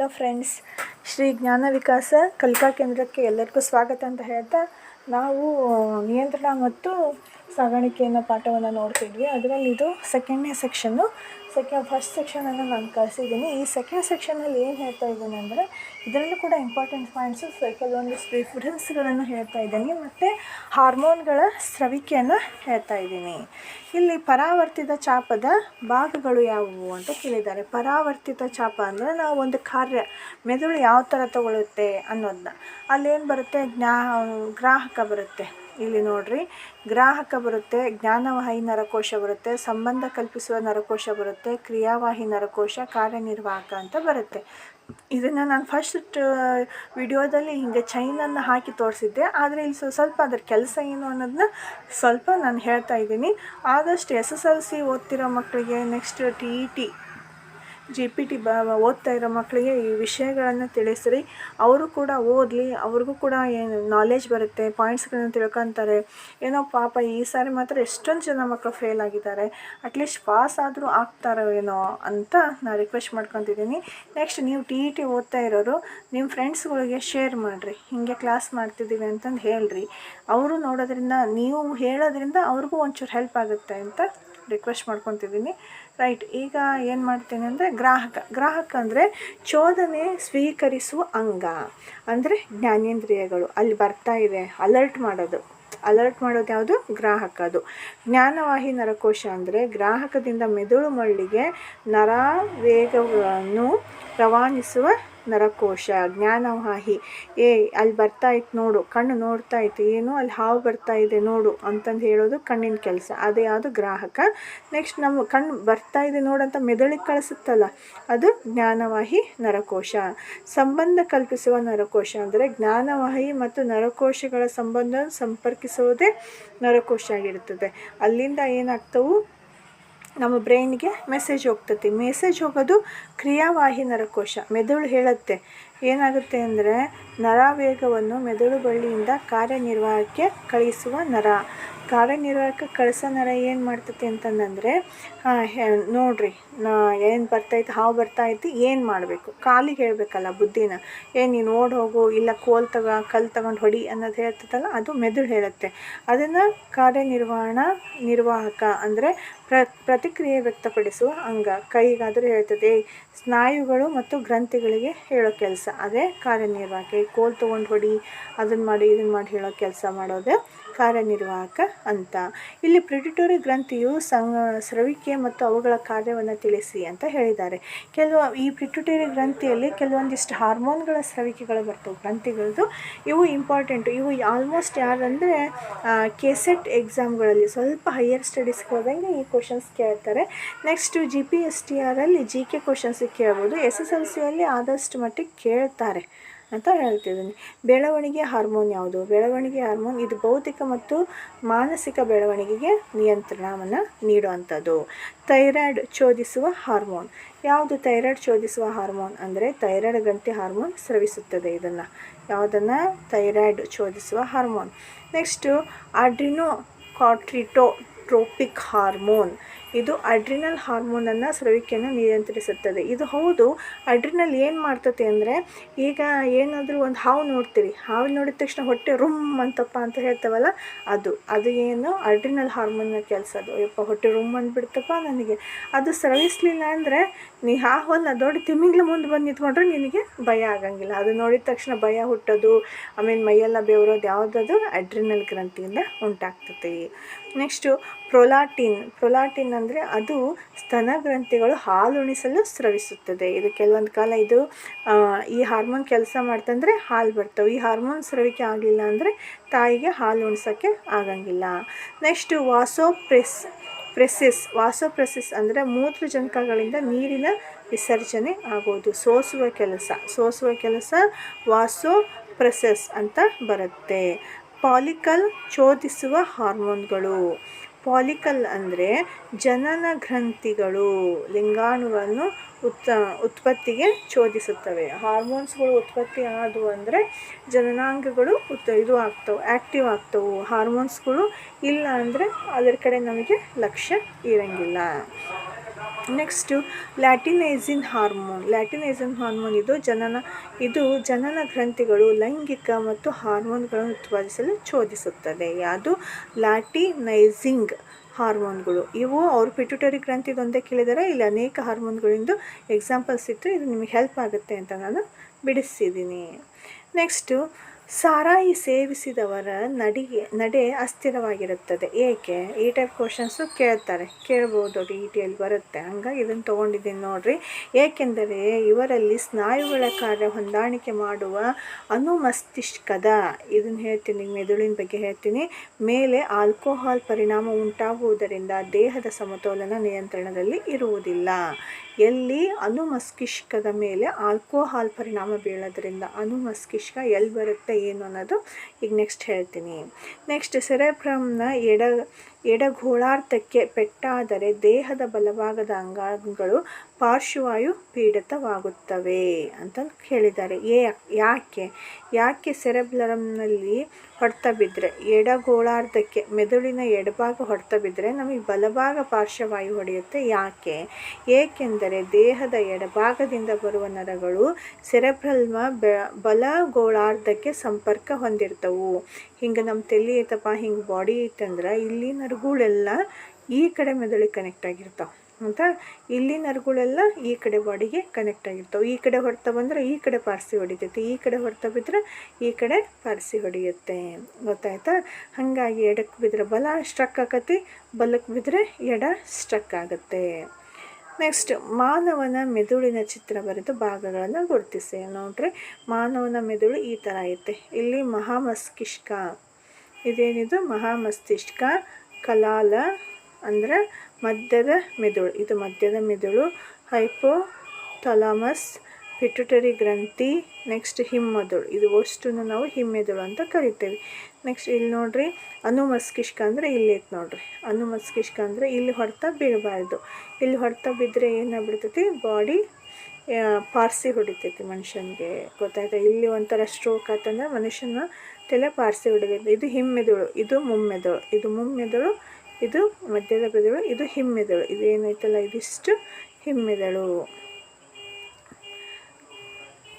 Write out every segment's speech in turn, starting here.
Hello friends Shri ಜ್ಞಾನ ವಿಕಾಸ ಕಲಿಕಾ ಕೇಂದ್ರಕ್ಕೆ ಎಲ್ಲರಿಗೂ ಸ್ವಾಗತ ಅಂತ ಹೇಳ್ತಾ ನಾವು ನಿಯಂತ್ರಣ ಮತ್ತು ಸಾಗಾಣಿಕೆಯನ್ನು ಪಾಠವನ್ನು ನೋಡ್ತಿದ್ವಿ. ಅದರಲ್ಲಿ ಇದು ಸೆಕೆಂಡ್ನೇ ಸೆಕ್ಷನ್ನು ಸೆಕೆಂಡ್ ಫಸ್ಟ್ ಸೆಕ್ಷನನ್ನು ನಾನು ಕಳಿಸಿದ್ದೀನಿ. ಈ ಸೆಕೆಂಡ್ ಸೆಕ್ಷನಲ್ಲಿ ಏನು ಹೇಳ್ತಾ ಇದ್ದೀನಿ ಅಂದರೆ, ಇದರಲ್ಲೂ ಕೂಡ ಇಂಪಾರ್ಟೆಂಟ್ ಪಾಯಿಂಟ್ಸು ಕೆಲವೊಂದಿಷ್ಟು ಡಿಫ್ರೆನ್ಸ್ಗಳನ್ನು ಹೇಳ್ತಾ ಇದ್ದೀನಿ. ಮತ್ತು ಹಾರ್ಮೋನ್ಗಳ ಸ್ರವಿಕೆಯನ್ನು ಹೇಳ್ತಾ ಇದ್ದೀನಿ. ಇಲ್ಲಿ ಪರಾವರ್ತಿತ ಚಾಪದ ಭಾಗಗಳು ಯಾವುವು ಅಂತ ಕೇಳಿದ್ದಾರೆ. ಪರಾವರ್ತಿತ ಚಾಪ ಅಂದರೆ ನಾವು ಒಂದು ಕಾರ್ಯ, ಮೆದುಳು ಯಾವ ಥರ ತಗೊಳ್ಳುತ್ತೆ ಅನ್ನೋದನ್ನ ಅಲ್ಲೇನು ಬರುತ್ತೆ? ಜ್ಞಾ, ಗ್ರಾಹಕ ಬರುತ್ತೆ. ಇಲ್ಲಿ ನೋಡ್ರಿ, ಗ್ರಾಹಕ ಬರುತ್ತೆ, ಜ್ಞಾನವಾಹಿ ನರಕೋಶ ಬರುತ್ತೆ, ಸಂಬಂಧ ಕಲ್ಪಿಸುವ ನರಕೋಶ ಬರುತ್ತೆ, ಕ್ರಿಯಾವಾಹಿ ನರಕೋಶ, ಕಾರ್ಯನಿರ್ವಾಹಕ ಅಂತ ಬರುತ್ತೆ. ಇದನ್ನು ನಾನು ಫಸ್ಟ್ ವಿಡಿಯೋದಲ್ಲಿ ಹಿಂಗೆ ಚೈನನ್ನು ಹಾಕಿ ತೋರಿಸಿದ್ದೆ. ಆದರೆ ಇಲ್ಲಿ ಸ್ವ- ಸ್ವಲ್ಪ ಅದ್ರ ಕೆಲಸ ಏನು ಅನ್ನೋದನ್ನ ಸ್ವಲ್ಪ ನಾನು ಹೇಳ್ತಾ ಇದ್ದೀನಿ. ಆದಷ್ಟು ಎಸ್ ಎಸ್ ಎಲ್ ಸಿ ಓದ್ತಿರೋ ಮಕ್ಕಳಿಗೆ next T E T G P T ಬ, ಓದ್ತಾ ಇರೋ ಮಕ್ಕಳಿಗೆ ಈ ವಿಷಯಗಳನ್ನು ತಿಳಿಸ್ರಿ. ಅವರು ಕೂಡ ಓದಲಿ, ಅವ್ರಿಗೂ ಕೂಡ ಏನು ನಾಲೆಜ್ ಬರುತ್ತೆ ಪಾಯಿಂಟ್ಸ್ಗಳನ್ನ ತಿಳ್ಕೊತಾರೆ. ಏನೋ ಪಾಪ ಈ ಸಾರಿ ಮಾತ್ರ ಎಷ್ಟೊಂದು ಜನ ಮಕ್ಕಳು ಫೇಲ್ ಆಗಿದ್ದಾರೆ. ಅಟ್ಲೀಸ್ಟ್ ಪಾಸ್ ಆದರೂ ಆಗ್ತಾರೋ ಏನೋ ಅಂತ ನಾನು ರಿಕ್ವೆಸ್ಟ್ ಮಾಡ್ಕೊತಿದ್ದೀನಿ. ನೆಕ್ಸ್ಟ್ ನೀವು ಟಿ ಇ ಟಿ ಓದ್ತಾ ಇರೋರು ನಿಮ್ಮ ಫ್ರೆಂಡ್ಸ್ಗಳಿಗೆ ಶೇರ್ ಮಾಡಿರಿ. ಹೀಗೆ ಕ್ಲಾಸ್ ಮಾಡ್ತಿದ್ದೀವಿ ಅಂತಂದು ಹೇಳ್ರಿ. ಅವರು ನೋಡೋದ್ರಿಂದ, ನೀವು ಹೇಳೋದ್ರಿಂದ ಅವ್ರಿಗೂ ಒಂಚೂರು ಹೆಲ್ಪ್ ಆಗುತ್ತೆ ಅಂತ ರಿಕ್ವೆಸ್ಟ್ ಮಾಡ್ಕೊತಿದ್ದೀನಿ. ರೈಟ್ ಈಗ ಏನು ಮಾಡ್ತೀನಿ ಅಂದರೆ ಗ್ರಾಹಕ. ಗ್ರಾಹಕ ಅಂದರೆ ಚೋದನೆ ಸ್ವೀಕರಿಸುವ ಅಂಗ. ಅಂದರೆ ಜ್ಞಾನೇಂದ್ರಿಯಗಳು. ಅಲ್ಲಿ ಬರ್ತಾ ಇದೆ ಅಲರ್ಟ್ ಮಾಡೋದು. ಅಲರ್ಟ್ ಮಾಡೋದು ಯಾವುದು? ಗ್ರಾಹಕ ಅದು. ಜ್ಞಾನವಾಹಿ ನರಕೋಶ ಅಂದರೆ ಗ್ರಾಹಕದಿಂದ ಮೆದುಳು ಮಳ್ಳಿಗೆ ನರ ವೇಗವನ್ನು ರವಾನಿಸುವ ನರಕೋಶ, ಜ್ಞಾನವಾಹಿ. ಏ, ಅಲ್ಲಿ ಬರ್ತಾ ಇತ್ತು ನೋಡು, ಕಣ್ಣು ನೋಡ್ತಾ ಇತ್ತು ಏನು ಅಲ್ಲಿ ಹಾವು ಬರ್ತಾ ಇದೆ ನೋಡು ಅಂತಂದು ಹೇಳೋದು ಕಣ್ಣಿನ ಕೆಲಸ. ಅದು ಯಾವುದು ಗ್ರಾಹಕ. ನೆಕ್ಸ್ಟ್ ನಮ್ಮ ಕಣ್ಣು ಬರ್ತಾ ಇದೆ ನೋಡಂತ ಮೆದುಳಿಗೆ ಕಳಿಸುತ್ತಲ್ಲ, ಅದು ಜ್ಞಾನವಾಹಿ, ನರಕೋಶ. ಸಂಬಂಧ ಕಲ್ಪಿಸುವ ನರಕೋಶ ಅಂದರೆ ಜ್ಞಾನವಾಹಿ ಮತ್ತು ನರಕೋಶಗಳ ಸಂಬಂಧ ಸಂಪರ್ಕಿಸುವುದೇ ನರಕೋಶ ಆಗಿರುತ್ತದೆ. ಅಲ್ಲಿಂದ ಏನಾಗ್ತವು? ನಮ್ಮ ಬ್ರೈನ್ಗೆ ಮೆಸೇಜ್ ಹೋಗ್ತತಿ. ಮೆಸೇಜ್ ಹೋಗೋದು ಕ್ರಿಯಾವಾಹಿ ನರಕೋಶ ಮೆದುಳು ಹೇಳುತ್ತೆ. ಏನಾಗುತ್ತೆ ಅಂದರೆ ನರವೇಗವನ್ನು ಮೆದುಳು ಬಳ್ಳಿಯಿಂದ ಕಾರ್ಯನಿರ್ವಾಹಕ್ಕೆ ಕಳಿಸುವ ನರ. ಕಾರ್ಯನಿರ್ವಾಹಕ ಕಳಸ ನರ ಏನು ಮಾಡ್ತೈತಿ ಅಂತಂದರೆ ನೋಡ್ರಿ, ನಾ ಏನು ಬರ್ತೈತೆ, ಹಾವು ಬರ್ತಾಯಿತ್ತು ಏನು ಮಾಡಬೇಕು? ಕಾಲಿಗೆ ಹೇಳಬೇಕಲ್ಲ ಬುದ್ಧಿನ. ಏ ನೀನು ಓಡ್ ಹೋಗು, ಇಲ್ಲ ಕೋಲ್ ತಗ ಕಲ್ಲು ತಗೊಂಡು ಹೊಡಿ ಅನ್ನೋದು ಹೇಳ್ತೈತಲ್ಲ, ಅದು ಮೆದುಳು ಹೇಳುತ್ತೆ. ಅದನ್ನು ಕಾರ್ಯನಿರ್ವಹಣಾ ನಿರ್ವಾಹಕ ಅಂದರೆ ಪ್ರ, ಪ್ರತಿಕ್ರಿಯೆ ವ್ಯಕ್ತಪಡಿಸುವ ಅಂಗ. ಕೈಗಾದರೂ ಹೇಳ್ತದೆ ಸ್ನಾಯುಗಳು ಮತ್ತು ಗ್ರಂಥಿಗಳಿಗೆ ಹೇಳೋ ಕೆಲಸ. ಅದೇ ಕಾರ್ಯನಿರ್ವಾಹಕ ಕೋಲ್ ತೊಗೊಂಡು ಹೊಡಿ ಅದನ್ನು ಮಾಡಿ ಇದನ್ನು ಮಾಡಿ ಹೇಳೋ ಕೆಲಸ ಮಾಡೋದು. ಕಾರ್ಯನಿರ್ವಾಹಕ ಅಂತ. ಇಲ್ಲಿ ಪ್ರಿಡಿಟೋರಿ ಗ್ರಂಥಿಯು ಸ್ರವಿಕೆ ಮತ್ತು ಅವುಗಳ ಕಾರ್ಯವನ್ನು ತಿಳಿಸಿ ಅಂತ ಹೇಳಿದ್ದಾರೆ. ಕೆಲವು, ಈ ಪ್ರಿಟ್ಯುಟೋರಿ ಗ್ರಂಥಿಯಲ್ಲಿ ಕೆಲವೊಂದಿಷ್ಟು ಹಾರ್ಮೋನ್ಗಳ ಸ್ರವಿಕೆಗಳು ಬರ್ತವೆ. ಗ್ರಂಥಿಗಳದ್ದು ಇವು ಇಂಪಾರ್ಟೆಂಟು ಇವು ಆಲ್ಮೋಸ್ಟ್ ಯಾರಂದರೆ ಕೆಸೆಟ್ ಎಕ್ಸಾಮ್ಗಳಲ್ಲಿ ಸ್ವಲ್ಪ ಹೈಯರ್ ಸ್ಟಡೀಸ್ಗೆ ಹೋದಂಗೆ ಈ ಕ್ವಶನ್ಸ್ ಕೇಳ್ತಾರೆ. Next G P S T ಆರಲ್ಲಿ ಜಿ ಕೆ ಕ್ವಶನ್ಸಿಗೆ ಕೇಳ್ಬೋದು. ಎಸ್ ಎಸ್ ಎಲ್ ಸಿಯಲ್ಲಿ ಆದಷ್ಟು ಮಟ್ಟಿಗೆ ಕೇಳ್ತಾರೆ. ಅಂತ ಹೇಳ್ತಿದ್ದೀನಿ. ಬೆಳವಣಿಗೆ ಹಾರ್ಮೋನ್ ಯಾವುದು? ಬೆಳವಣಿಗೆ ಹಾರ್ಮೋನ್ ಇದು ಭೌತಿಕ ಮತ್ತು ಮಾನಸಿಕ ಬೆಳವಣಿಗೆಗೆ ನಿಯಂತ್ರಣವನ್ನು ನೀಡುವಂಥದ್ದು. ಥೈರಾಯ್ಡ್ ಚೋದಿಸುವ ಹಾರ್ಮೋನ್. ಯಾವುದು ಥೈರಾಯ್ಡ್ ಚೋದಿಸುವ ಹಾರ್ಮೋನ್ ಅಂದರೆ ಥೈರಾಯ್ಡ್ ಗ್ರಂಥಿ ಹಾರ್ಮೋನ್ ಸ್ರವಿಸುತ್ತದೆ ಇದನ್ನು. ಯಾವುದನ್ನು? ಥೈರಾಯ್ಡ್ ಚೋದಿಸುವ ಹಾರ್ಮೋನ್. Next adrenocorticotropic hormone. ಇದು ಅಡ್ರಿನಲ್ ಹಾರ್ಮೋನನ್ನು ಸ್ರವಿಕೆಯನ್ನು ನಿಯಂತ್ರಿಸುತ್ತದೆ. ಇದು ಹೌದು, ಅಡ್ರಿನಲ್ ಏನು ಮಾಡ್ತತೆ ಅಂದರೆ, ಈಗ ಏನಾದರೂ ಒಂದು ಹಾವು ನೋಡ್ತೀರಿ ಹಾವು ನೋಡಿದ ತಕ್ಷಣ ಹೊಟ್ಟೆ ರುಮ್ ಅಂತಪ್ಪ ಅಂತ ಹೇಳ್ತೇವಲ್ಲ, ಅದು ಅದು ಏನು ಅಡ್ರಿನಲ್ ಹಾರ್ಮೋನ್ನ ಕೆಲಸ ಅದು. ಯಪ್ಪ, ಹೊಟ್ಟೆ ರುಮ್ ಅಂದ್ಬಿಡ್ತಪ್ಪ ನನಗೆ. ಅದು ಸ್ರವಿಸಲಿಲ್ಲ ಅಂದರೆ, ನೀ ಹಾವನ್ನ ದೊಡ್ಡ ತಿಮಿಂಗ್ಲ ಮುಂದೆ ಬಂದು ನಿಂತ್ಕೊಂಡ್ರೆ ನಿನಗೆ ಭಯ ಆಗಂಗಿಲ್ಲ. ಅದು ನೋಡಿದ ತಕ್ಷಣ ಭಯ ಹುಟ್ಟೋದು, ಆಮೇಲೆ ಮೈಯೆಲ್ಲ ಬೆವರೋದು ಯಾವುದದು ಅಡ್ರಿನಲ್ ಗ್ರಂಥಿಯಿಂದ ಉಂಟಾಗ್ತದೆ. ನೆಕ್ಸ್ಟು ಪ್ರೊಲಾಟಿನ್. ಪ್ರೊಲಾಟಿನ್ ಅಂದರೆ ಅದು ಸ್ತನ ಗ್ರಂಥಿಗಳು ಹಾಲುಣಿಸಲು ಸ್ರವಿಸುತ್ತದೆ. ಇದು ಕೆಲವೊಂದು ಕಾಲ ಇದು ಈ ಹಾರ್ಮೋನ್ ಕೆಲಸ ಮಾಡ್ತಂದರೆ ಹಾಲು ಬರ್ತವೆ. ಈ ಹಾರ್ಮೋನ್ ಸ್ರವಿಕೆ ಆಗಲಿಲ್ಲ ಅಂದರೆ ತಾಯಿಗೆ ಹಾಲು ಉಣಿಸೋಕ್ಕೆ ಆಗಂಗಿಲ್ಲ. ನೆಕ್ಸ್ಟು ವಾಸೋಪ್ರೆಸ್ ಪ್ರೆಸಿಸ್ ವಾಸೋಪ್ರೆಸಿಸ್ ಅಂದರೆ ಮೂತ್ರಜನಕಗಳಿಂದ ನೀರಿನ ವಿಸರ್ಜನೆ ಆಗೋದು. ಸೋಸುವ ಕೆಲಸ. ಸೋಸುವ ಕೆಲಸ ವಾಸೋ ಪ್ರೆಸಸ್ ಅಂತ ಬರುತ್ತೆ. ಪಾಲಿಕಲ್ ಚೋದಿಸುವ ಹಾರ್ಮೋನ್ಗಳು. ಪಾಲಿಕಲ್ ಅಂದರೆ ಜನನ ಗ್ರಂಥಿಗಳು ಲಿಂಗಾಣುವನ್ನು ಉತ್ ಉತ್ಪತ್ತಿಗೆ ಚೋದಿಸುತ್ತವೆ. ಹಾರ್ಮೋನ್ಸ್ಗಳು ಉತ್ಪತ್ತಿ ಆದವು ಅಂದರೆ ಜನನಾಂಗಗಳು ಉತ್, ಇದು ಆಗ್ತವೆ ಆ್ಯಕ್ಟಿವ್ ಆಗ್ತವೆ. ಹಾರ್ಮೋನ್ಸ್ಗಳು ಇಲ್ಲ ಅಂದರೆ ಅದರ ಕಡೆ ನಮಗೆ ಲಕ್ಷ್ಯ ಇರಂಗಿಲ್ಲ. Next luteinizing hormone. Luteinizing hormone ಇದು ಜನನ ಇದು ಜನನ ಗ್ರಂಥಿಗಳು ಲೈಂಗಿಕ ಮತ್ತು ಹಾರ್ಮೋನ್ಗಳನ್ನು ಉತ್ಪಾದಿಸಲು ಚೋದಿಸುತ್ತದೆ. ಯಾವುದು? ಲ್ಯಾಟಿನೈಸಿಂಗ್ ಹಾರ್ಮೋನ್ಗಳು. ಇವು ಅವ್ರ ಪಿಟ್ಯುಟರಿ ಗ್ರಂಥಿದೊಂದೇ ಕೇಳಿದರೆ. ಇಲ್ಲಿ ಅನೇಕ ಹಾರ್ಮೋನ್ಗಳಿಂದ ಎಕ್ಸಾಂಪಲ್ಸ್ ಇತ್ತು. ಇದು ನಿಮಗೆ ಹೆಲ್ಪ್ ಆಗುತ್ತೆ ಅಂತ ನಾನು ಬಿಡಿಸಿದ್ದೀನಿ ನೆಕ್ಸ್ಟು ಸಾರಾಯಿ ಸೇವಿಸಿದವರ ನಡಿಗೆ, ನಡೆ ಅಸ್ಥಿರವಾಗಿರುತ್ತದೆ. ಏಕೆ? ಈ ಟೈಪ್ ಕ್ವಶನ್ಸು ಕೇಳ್ತಾರೆ. ಕೇಳ್ಬೋದು ಡಿ ಟಿಯಲ್ಲಿ ಬರುತ್ತೆ. ಹಂಗಾಗಿ ಇದನ್ನು ತೊಗೊಂಡಿದ್ದೀನಿ ನೋಡಿರಿ. ಏಕೆಂದರೆ ಇವರಲ್ಲಿ ಸ್ನಾಯುಗಳ ಕಾರ್ಯ ಹೊಂದಾಣಿಕೆ ಮಾಡುವ ಅನುಮಸ್ತಿಷ್ಕದ ಇದನ್ನು ಹೇಳ್ತೀನಿ ಮೆದುಳಿನ ಬಗ್ಗೆ ಹೇಳ್ತೀನಿ, ಮೇಲೆ ಆಲ್ಕೋಹಾಲ್ ಪರಿಣಾಮ ಉಂಟಾಗುವುದರಿಂದ ದೇಹದ ಸಮತೋಲನ ನಿಯಂತ್ರಣದಲ್ಲಿ ಇರುವುದಿಲ್ಲ. ಎಲ್ಲಿ ಅನುಮಸ್ಕಿಷ್ಕದ ಮೇಲೆ ಆಲ್ಕೋಹಾಲ್ ಪರಿಣಾಮ ಬೀಳೋದ್ರಿಂದ ಅನುಮಸ್ಕಿಷ್ಕ ಎಲ್ಲಿ ಬರುತ್ತೆ ಏನು ಅನ್ನೋದು ಈಗ ನೆಕ್ಸ್ಟ್ ಹೇಳ್ತೀನಿ. ನೆಕ್ಸ್ಟ್ ಸೆರೆಬ್ರಮ್ನ ಎಡ ಎಡಗೋಳಾರ್ಧಕ್ಕೆ ಪೆಟ್ಟಾದರೆ ದೇಹದ ಬಲಭಾಗದ ಅಂಗಾಂಗಗಳು ಪಾರ್ಶ್ವವಾಯು ಪೀಡಿತವಾಗುತ್ತವೆ ಅಂತ ಹೇಳಿದ್ದಾರೆ. ಏ, ಯಾಕೆ? ಯಾಕೆ ಸೆರೆಬ್ಲರಮ್ನಲ್ಲಿ ಹೊಡೆತ ಬಿದ್ದರೆ ಎಡಗೋಳಾರ್ಧಕ್ಕೆ ಮೆದುಳಿನ ಎಡಭಾಗ ಹೊಡೆತ ಬಿದ್ದರೆ ನಮಗೆ ಬಲಭಾಗ ಪಾರ್ಶ್ವವಾಯು ಹೊಡೆಯುತ್ತೆ? ಯಾಕೆ? ಏಕೆಂದರೆ ದೇಹದ ಎಡಭಾಗದಿಂದ ಬರುವ ನರಗಳು ಸೆರೆಬ್ರಲ್ಮ ಬಲ ಗೋಳಾರ್ಧಕ್ಕೆ ಸಂಪರ್ಕ ಹೊಂದಿರ್ತವು. ಹಿಂಗೆ ನಮ್ಮ ತಲೆ ಐತಪ್ಪ, ಹಿಂಗೆ ಬಾಡಿ ಐತಂದ್ರೆ ಇಲ್ಲಿ ನರಗಳೆಲ್ಲ ಈ ಕಡೆ ಮೆದುಳಿಗೆ ಕನೆಕ್ಟ್ ಆಗಿರ್ತಾವೆ. ಅಂತ ಇಲ್ಲಿ ನರಗಳೆಲ್ಲ ಈ ಕಡೆ ಬಾಡಿಗೆ ಕನೆಕ್ಟ್ ಆಗಿರ್ತಾವೆ. ಈ ಕಡೆ ಹೊಡ್ತಾ ಬಂದರೆ ಈ ಕಡೆ ಪಾರ್ಸಿ ಹೊಡಿತೈತಿ. ಈ ಕಡೆ ಹೊಡ್ತಾ ಬಿದ್ದರೆ ಈ ಕಡೆ ಪಾರ್ಸಿ ಹೊಡೆಯುತ್ತೆ. ಗೊತ್ತಾಯ್ತಾ? ಹಾಗಾಗಿ ಎಡಕ್ಕೆ ಬಿದ್ದರೆ ಬಲ ಸ್ಟ್ರಕ್ ಆಕತಿ ಬಲಕ್ಕೆ ಬಿದ್ದರೆ ಎಡ ಸ್ಟ್ರಕ್ ಆಗುತ್ತೆ. ನೆಕ್ಸ್ಟ್ ಮಾನವನ ಮೆದುಳಿನ ಚಿತ್ರ ಬರೆದು ಭಾಗಗಳನ್ನು ಗುರುತಿಸಿ ನೋಡ್ರಿ, ಮಾನವನ ಮೆದುಳು ಈ ಥರ ಐತೆ. ಇಲ್ಲಿ ಮಹಾಮಸ್ತಿಷ್ಕ. ಇದೇನಿದು? ಮಹಾಮಸ್ತಿಷ್ಕ ಕಲಾಲ ಅಂದರೆ ಮಧ್ಯದ ಮೆದುಳು. ಇದು ಮಧ್ಯದ ಮೆದುಳು. ಹೈಪೋ ಥಲಾಮಸ್ ಪಿಟ್ಯುಟರಿ ಗ್ರಂಥಿ. ನೆಕ್ಸ್ಟ್ ಹಿಮ್ಮೆದುಳು. ಇದು ಅಷ್ಟನ್ನು ನಾವು ಹಿಮ್ಮೆದುಳು ಅಂತ ಕರಿತೇವೆ. ನೆಕ್ಸ್ಟ್ ಇಲ್ಲಿ ನೋಡ್ರಿ. ಅನುಮಸ್ಕಿಷ್ಕ ಅಂದರೆ ಇಲ್ಲಿ ಐತೆ ನೋಡ್ರಿ. ಅನುಮಸ್ಕಿಷ್ಕ ಅಂದರೆ ಇಲ್ಲಿ ಹೊಡೆತ ಬೀಳಬಾರ್ದು. ಇಲ್ಲಿ ಹೊಡೆತ ಬಿದ್ದರೆ ಏನಾಗ್ಬಿಡ್ತೈತಿ? ಬಾಡಿ ಪಾರ್ಸಿ ಹೊಡಿತೈತಿ ಮನುಷ್ಯನಿಗೆ. ಗೊತ್ತಾಯ್ತಾ? ಇಲ್ಲಿ ಒಂಥರ ಸ್ಟ್ರೋಕ್ ಆತಂದ್ರೆ ಮನುಷ್ಯನ ತಲೆ ಪಾರ್ಸಿ ಹೊಡಿಬೇಕು ಇದು ಹಿಮ್ಮೆದುಳು, ಇದು ಮುಮ್ಮೆದುಳು ಇದು ಮುಮ್ಮೆದುಳು, ಇದು ಮಧ್ಯದ ಬೆದಳು ಇದು ಹಿಮ್ಮೆದುಳು. ಇದು ಏನೈತಲ್ಲ ಇದಿಷ್ಟು ಹಿಮ್ಮೆದಳು.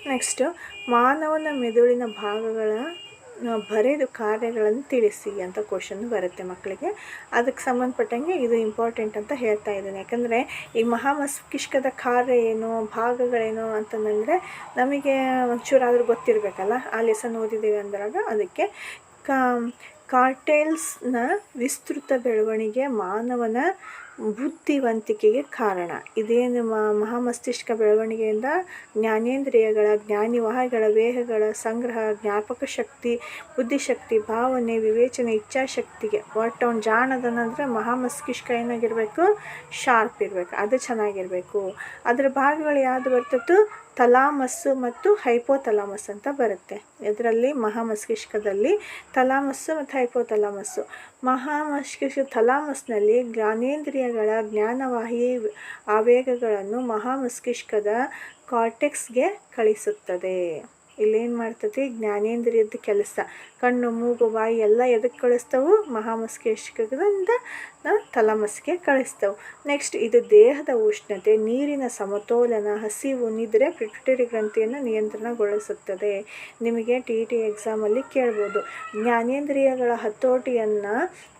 ನೆಕ್ಸ್ಟು ಮಾನವನ ಮೆದುಳಿನ ಭಾಗಗಳ ಬರೆದು ಕಾರ್ಯಗಳನ್ನು ತಿಳಿಸಿ ಅಂತ ಕ್ವಶನ್ ಬರುತ್ತೆ ಮಕ್ಕಳಿಗೆ. ಅದಕ್ಕೆ ಸಂಬಂಧಪಟ್ಟಂಗೆ ಇದು ಇಂಪಾರ್ಟೆಂಟ್ ಅಂತ ಹೇಳ್ತಾ ಇದ್ದೀನಿ. ಯಾಕಂದರೆ ಈ ಮಹಾಮಸ್ತಿಷ್ಕದ ಕಾರ್ಯ ಏನು, ಭಾಗಗಳೇನು ಅಂತಂದರೆ ನಮಗೆ ಒಂಚೂರಾದರೂ ಗೊತ್ತಿರಬೇಕಲ್ಲ? ಆ ಲೆಸನ್ ಓದಿದ್ದೀವಿ ಅಂದಾಗ ಅದಕ್ಕೆ. ಕಾರ್ಟೇಲ್ಸ್ನ ವಿಸ್ತೃತ ಬೆಳವಣಿಗೆ ಮಾನವನ ಬುದ್ಧಿವಂತಿಕೆಗೆ ಕಾರಣ. ಇದೇನು ಮಹಾಮಸ್ತಿಷ್ಕ ಬೆಳವಣಿಗೆಯಿಂದ ಜ್ಞಾನೇಂದ್ರಿಯಗಳ, ಜ್ಞಾನಿವಾಹಗಳ ವೇಹಗಳ ಸಂಗ್ರಹ, ಜ್ಞಾಪಕ ಶಕ್ತಿ, ಬುದ್ಧಿಶಕ್ತಿ, ಭಾವನೆ, ವಿವೇಚನೆ, ಇಚ್ಛಾಶಕ್ತಿಗೆ ಒಟ್ಟು ಅವ್ನು ಜಾಣದನಂದರೆ ಮಹಾಮಸ್ತಿಷ್ಕ ಏನಾಗಿರಬೇಕು? ಶಾರ್ಪ್ ಇರಬೇಕು. ಅದು ಚೆನ್ನಾಗಿರಬೇಕು. ಅದರ ಭಾಗಗಳು ಯಾವುದು ಬರ್ತದ್ದು ತಲಾಮಸ್ಸು ಮತ್ತು ಹೈಪೋತಲಾಮಸ್ ಅಂತ ಬರುತ್ತೆ. ಇದರಲ್ಲಿ ಮಹಾಮಸ್ತಿಷ್ಕದಲ್ಲಿ ತಲಾಮಸ್ಸು ಮತ್ತು ಹೈಪೋತಲಾಮಸ್ಸು. ಮಹಾಮಸ್ತಿಷ್ಕ ತಲಾಮಸ್ನಲ್ಲಿ ಜ್ಞಾನೇಂದ್ರಿಯಗಳ ಜ್ಞಾನವಾಹಿ ಆವೇಗಗಳನ್ನು ಮಹಾಮಸ್ತಿಷ್ಕದ ಕಾರ್ಟೆಕ್ಸ್ಗೆ ಕಳಿಸುತ್ತದೆ. ಇಲ್ಲೇನು ಮಾಡ್ತತಿ? ಜ್ಞಾನೇಂದ್ರಿಯದ ಕೆಲಸ. ಕಣ್ಣು, ಮೂಗು, ಬಾಯಿ ಎಲ್ಲ ಎದಕ್ಕೆ ಕಳಿಸ್ತವು? ಮಹಾಮಸ್ಕೇಶಕದಿಂದ ತಲಮಸ್ಕೆ ಕಳಿಸ್ತವು. ನೆಕ್ಸ್ಟ್ ಇದು ದೇಹದ ಉಷ್ಣತೆ. ನೀರಿನ ಸಮತೋಲನ, ಹಸಿವು, ನಿದ್ರೆ ಪಿಟ್ಯುಟರಿ ಗ್ರಂಥಿಯನ್ನು ನಿಯಂತ್ರಣಗೊಳಿಸುತ್ತದೆ. ನಿಮಗೆ ಟಿ ಟಿ ಎಕ್ಸಾಮಲ್ಲಿ ಕೇಳ್ಬೋದು. ಜ್ಞಾನೇಂದ್ರಿಯಗಳ ಹತೋಟಿಯನ್ನು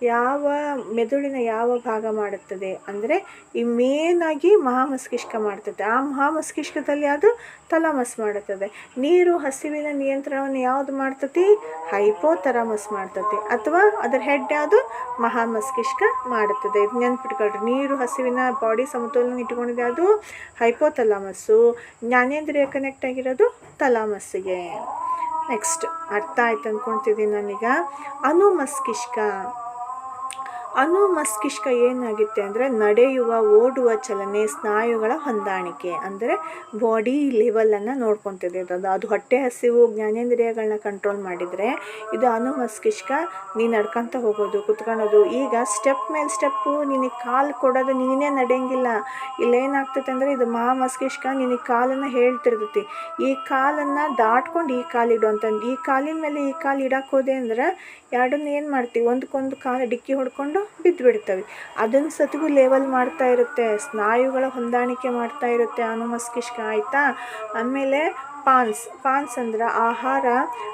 ಯಾವ ಮೆದುಳಿನ ಯಾವ ಭಾಗ ಮಾಡುತ್ತದೆ? ಅಂದರೆ ಈ ಮೇನಾಗಿ ಮಹಾಮಸ್ಕಿಷ್ಕ ಮಾಡ್ತದೆ. ಆ ಮಹಾಮಸ್ಕಿಷ್ಕದಲ್ಲಿ ಅದು ತಲಾಮಸ್ ಮಾಡುತ್ತದೆ. ನೀರು, ಹಸಿವಿನ ನಿಯಂತ್ರಣವನ್ನು ಯಾವುದು ಮಾಡ್ತತಿ? ಹೈಪೋಥರಾಮಸ್ ಮಾಡ್ತದೆ ಅಥವಾ ಅದರ ಹೆಡ್ ಯಾವುದು? ಮಹಾಮಸ್ತಿಷ್ಕ ಮಾಡುತ್ತದೆ ಇದು ನೆನ್ಪಿಟ್ಕೊಳ್ರಿ, ನೀರು, ಹಸಿವಿನ ಬಾಡಿ ಸಮತೋಲನ ಇಟ್ಕೊಂಡಿದೆ ಅದು ಹೈಪೋಥಲಾಮಸ್ಸು ಜ್ಞಾನೇಂದ್ರಿಯ ಕನೆಕ್ಟ್ ಆಗಿರೋದು ತಲಾಮಸ್ಸಿಗೆ ನೆಕ್ಸ್ಟ್ ಅರ್ಥ ಆಯ್ತು ಅಂದ್ಕೊಳ್ತಿದ್ದೀನಿ ನಾನೀಗ ಅನುಮಸ್ತಿಷ್ಕ ಅನುಮಸ್ತಿಷ್ಕ ಏನಾಗುತ್ತೆ ಅಂದರೆ ನಡೆಯುವ, ಓಡುವ ಚಲನೆ, ಸ್ನಾಯುಗಳ ಹೊಂದಾಣಿಕೆ ಅಂದರೆ ಬಾಡಿ ಲೆವೆಲನ್ನು ನೋಡ್ಕೊತಿದೆ. ಅದು ಅದು ಹೊಟ್ಟೆ ಹಸಿವು, ಜ್ಞಾನೇಂದ್ರಿಯಗಳನ್ನ ಕಂಟ್ರೋಲ್ ಮಾಡಿದರೆ ಇದು ಅನುಮಸ್ತಿಷ್ಕ ನೀ ನಡ್ಕೊತ ಹೋಗೋದು ಕುತ್ಕೊಳ್ಳೋದು ಈಗ ಸ್ಟೆಪ್ ಮೇಲೆ ಸ್ಟೆಪ್ಪು ನಿನಗೆ ಕಾಲು ಕೊಡೋದು ನೀನೇ ನಡೆಯಂಗಿಲ್ಲ. ಇಲ್ಲೇನಾಗ್ತೈತೆ ಅಂದರೆ ಇದು ಮಹಾಮಸ್ತಿಷ್ಕ ನಿನಗೆ ಕಾಲನ್ನು ಹೇಳ್ತಿರ್ತೈತಿ. ಈ ಕಾಲನ್ನು ದಾಟ್ಕೊಂಡು ಈ ಕಾಲು ಇಡು ಅಂತಂದು ಈ ಕಾಲಿನ ಮೇಲೆ ಈ ಕಾಲು ಇಡಕ್ಕೆ ಹೋದೆ ಅಂದ್ರೆ ಎರಡನ್ನ ಏನು ಮಾಡ್ತೀವಿ ಒಂದಕ್ಕೊಂದು ಕಾಲು ಡಿಕ್ಕಿ ಹೊಡ್ಕೊಂಡು ಬಿದ್ದುಬಿಡ್ತವೆ. ಅದನ್ನು ಸತಿಗೂ ಲೇವಲ್ ಮಾಡ್ತಾ ಇರುತ್ತೆ ಸ್ನಾಯುಗಳ ಹೊಂದಾಣಿಕೆ ಮಾಡ್ತಾ ಇರುತ್ತೆ ಅನುಮಸ್ತಿಷ್ಕ ಆಯಿತಾ? ಆಮೇಲೆ ಪಾನ್ಸ್ ಪಾನ್ಸ್ ಅಂದ್ರೆ ಆಹಾರ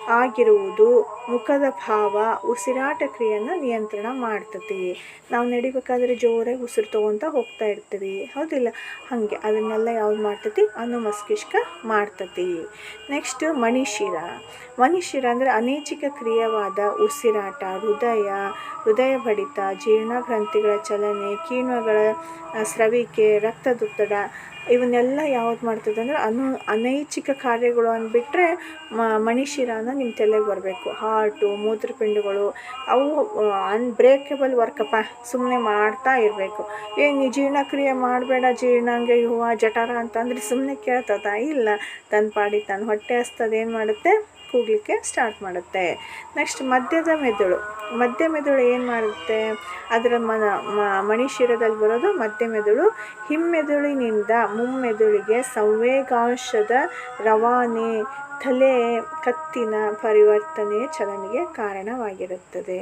ಆಗಿರುವುದು. ಮುಖದ ಭಾವ, ಉಸಿರಾಟ ಕ್ರಿಯೆಯನ್ನು ನಿಯಂತ್ರಣ ಮಾಡ್ತತಿ. ನಾವು ನಡಿಬೇಕಾದ್ರೆ ಜೋರಾಗಿ ಉಸಿರು ತಗೊಂತ ಹೋಗ್ತಾ ಇರ್ತೀವಿ. ಹೌದಿಲ್ಲ? ಹಾಗೆ ಅದನ್ನೆಲ್ಲ ಯಾವ್ದು ಮಾಡ್ತತಿ? ಅನುಮಸ್ಕಿಷ್ಕ ಮಾಡ್ತತಿ. ನೆಕ್ಸ್ಟ್ ಮಣಿಶಿರ. ಮಣಿಶಿರ ಅಂದರೆ ಅನೇಚಿಕ ಕ್ರಿಯವಾದ ಉಸಿರಾಟ, ಹೃದಯ ಹೃದಯ ಬಡಿತ, ಜೀರ್ಣಗ್ರಂಥಿಗಳ ಚಲನೆ, ಕಿಣ್ವಗಳ ಸ್ರವಿಕೆ, ರಕ್ತದೊತ್ತಡ ಇವನ್ನೆಲ್ಲ ಯಾವ್ದು ಮಾಡ್ತದೆ ಅಂದರೆ ಅನು ಅನೈಚ್ಛಿಕ ಕಾರ್ಯಗಳು ಅಂದ್ಬಿಟ್ರೆ ಮಣಿಶಿರಾನ ನಿಮ್ಮ ತಲೆಗೆ ಬರಬೇಕು. ಹಾರ್ಟು ಮೂತ್ರಪಿಂಡಗಳು ಅವು ಅನ್ಬ್ರೇಕಬಲ್ ವರ್ಕಪ್ಪ ಸುಮ್ಮನೆ ಮಾಡ್ತಾ ಇರಬೇಕು. ಏನು ನೀ ಜೀರ್ಣಕ್ರಿಯೆ ಮಾಡಬೇಡ, ಜೀರ್ಣಾಂಗ ಹೂವು ಜಠರ ಅಂತಂದ್ರೆ ಸುಮ್ಮನೆ ಕೇಳ್ತದ. ಇಲ್ಲ ತನ್ನ ಪಾಡಿ ತನ್ನ ಹೊಟ್ಟೆ ಹಸ್ತದ, ಏನು ಮಾಡುತ್ತೆ? ಕೂಗಲಿಕ್ಕೆ ಸ್ಟಾರ್ಟ್ ಮಾಡುತ್ತೆ. ನೆಕ್ಸ್ಟ್ ಮಧ್ಯದ ಮೆದುಳು. ಮಧ್ಯ ಮೆದುಳು ಏನು ಮಾಡುತ್ತೆ? ಅದರ ಮನ ಮಣಿಶಿರದಲ್ಲಿ ಬರೋದು ಮಧ್ಯ ಮೆದುಳು. ಹಿಮ್ಮೆದುಳಿನಿಂದ ಮುಮ್ಮೆದುಳಿಗೆ ಸಂವೇಗಾಂಶದ ರವಾನೆ, ತಲೆ, ಕತ್ತಿನ ಪರಿವರ್ತನೆ ಚಲನೆಗೆ ಕಾರಣವಾಗಿರುತ್ತದೆ.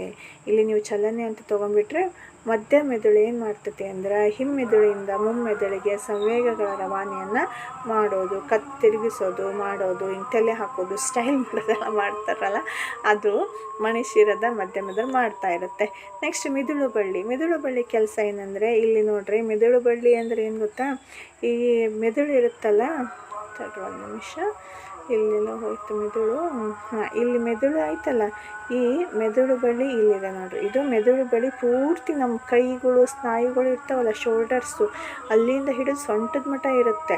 ಇಲ್ಲಿ ನೀವು ಚಲನೆ ಅಂತ ತೊಗೊಂಡ್ಬಿಟ್ರೆ ಮಧ್ಯ ಮೆದುಳು ಏನು ಮಾಡ್ತೈತಿ ಅಂದ್ರೆ ಹಿಮ್ಮೆದುಳಿಂದ ಮುಮ್ಮೆದುಳಿಗೆ ಸಂವೇಗಗಳ ರವಾನೆಯನ್ನು ಮಾಡೋದು, ಕತ್ ತಿರುಗಿಸೋದು, ಮಾಡೋದು ತಲೆ ಹಾಕೋದು ಸ್ಟೈಲ್ ಮಾಡೋದೆಲ್ಲ ಮಾಡ್ತಾರಲ್ಲ, ಅದು ಮಣಿಶಿರದ ಮಧ್ಯ ಮೆದುಳು ಮಾಡ್ತಾ ಇರುತ್ತೆ. ನೆಕ್ಸ್ಟ್ ಮಿದುಳು ಬಳ್ಳಿ. ಮಿದುಳು ಬಳ್ಳಿ ಕೆಲಸ ಏನಂದರೆ, ಇಲ್ಲಿ ನೋಡ್ರಿ, ಮಿದುಳು ಬಳ್ಳಿ ಅಂದರೆ ಏನು ಗೊತ್ತಾ? ಈ ಮೆದುಳು ಇರುತ್ತಲ್ಲ ಒಂದು ನಿಮಿಷ. ಇಲ್ಲೆಲ್ಲ ಹೋಯ್ತು ಮೆದುಳು. ಹಾಂ, ಇಲ್ಲಿ ಮೆದುಳು ಆಯ್ತಲ್ಲ? ಈ ಮೆದುಳು ಬಳ್ಳಿ ಇಲ್ಲಿದೆ ನೋಡ್ರಿ. ಇದು ಮೆದುಳು ಬಳ್ಳಿ ಪೂರ್ತಿ ನಮ್ಮ ಕೈಗಳು, ಸ್ನಾಯುಗಳು ಇರ್ತಾವಲ್ಲ ಶೋಲ್ಡರ್ಸು ಅಲ್ಲಿಂದ ಹಿಡಿದು ಸೊಂಟದ ಮಠ ಇರುತ್ತೆ.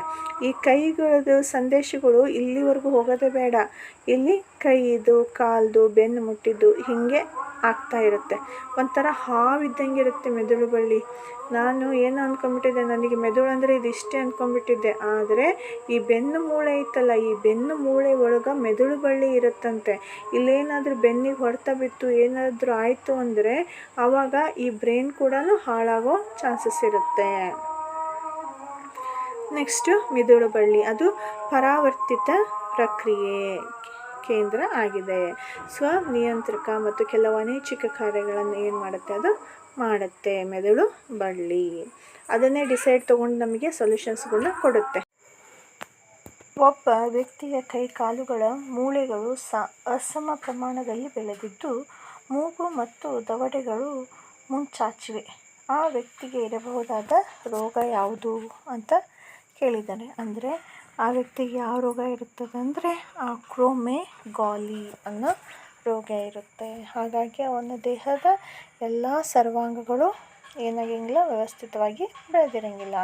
ಈ ಕೈಗಳದ್ದು ಸಂದೇಶಗಳು ಇಲ್ಲಿವರೆಗೂ ಹೋಗೋದೇ ಬೇಡ. ಇಲ್ಲಿ ಕೈದು, ಕಾಲ್ದು, ಬೆನ್ನು ಮುಟ್ಟಿದ್ದು ಹೀಗೆ ಆಗ್ತಾ ಇರುತ್ತೆ. ಒಂಥರ ಹಾವಿದ್ದಂಗೆ ಇರುತ್ತೆ ಮೆದುಳು ಬಳ್ಳಿ ನಾನು ಏನು ಅಂದ್ಕೊಂಬಿಟ್ಟಿದ್ದೆ ನನಗೆ ಮೆದುಳು ಅಂದರೆ ಇದಿಷ್ಟೇ ಅಂದ್ಕೊಂಬಿಟ್ಟಿದ್ದೆ ಆದರೆ ಈ ಬೆನ್ನು ಮೂಳೆ ಐತಲ್ಲ, ಈ ಬೆನ್ನು ಮೂಳೆ ಒಳಗೆ ಮೆದುಳು ಬಳ್ಳಿ ಇರುತ್ತಂತೆ. ಇಲ್ಲೇನಾದರೂ ಬೆನ್ನಿಗೆ ಹೊಡೆತ ಬಿತ್ತು, ಏನಾದರೂ ಆಯಿತು ಅಂದರೆ ಆವಾಗ ಈ ಬ್ರೈನ್ ಕೂಡ ಹಾಳಾಗೋ ಚಾನ್ಸಸ್ ಇರುತ್ತೆ. ನೆಕ್ಸ್ಟು ಮೆದುಳು ಬಳ್ಳಿ ಅದು ಪರಾವರ್ತಿತ ಪ್ರಕ್ರಿಯೆ. ಕೇಂದ್ರ ಆಗಿದೆ. ಸ್ವನಿಯಂತ್ರಕ ಮತ್ತು ಕೆಲವು ಅನೈಚ್ಛಿಕ ಕಾರ್ಯಗಳನ್ನು ಏನು ಮಾಡುತ್ತೆ ಅದು? ಮಾಡುತ್ತೆ. ಮೆದುಳು ಬಳ್ಳಿ. ಅದನ್ನೇ ಡಿಸೈಡ್ ತೊಗೊಂಡು ನಮಗೆ ಸೊಲ್ಯೂಷನ್ಸ್ಗಳನ್ನ ಕೊಡುತ್ತೆ. ಒಬ್ಬ ವ್ಯಕ್ತಿಯ ಕೈ ಕಾಲುಗಳ ಮೂಳೆಗಳು ಸ ಅಸಮ ಪ್ರಮಾಣದಲ್ಲಿ ಬೆಳೆದಿದ್ದು, ಮೂಗು ಮತ್ತು ದವಡೆಗಳು ಮುಂಚಾಚಿವೆ. ಆ ವ್ಯಕ್ತಿಗೆ ಇರಬಹುದಾದ ರೋಗ ಯಾವುದು ಅಂತ ಕೇಳಿದ್ದಾರೆ ಅಂದರೆ ಆ ವ್ಯಕ್ತಿಗೆ ಯಾವ ರೋಗ ಇರುತ್ತದೆ ಅಂದರೆ ಆ ಕ್ರೋಮೆ ಗಾಲಿ ಅನ್ನೋ ರೋಗ ಇರುತ್ತೆ. ಹಾಗಾಗಿ ಅವನ ದೇಹದ ಎಲ್ಲ ಸರ್ವಾಂಗಗಳು ಏನಾಗಿರಂಗಿಲ್ಲ ವ್ಯವಸ್ಥಿತವಾಗಿ ಬೆಳೆದಿರಂಗಿಲ್ಲ.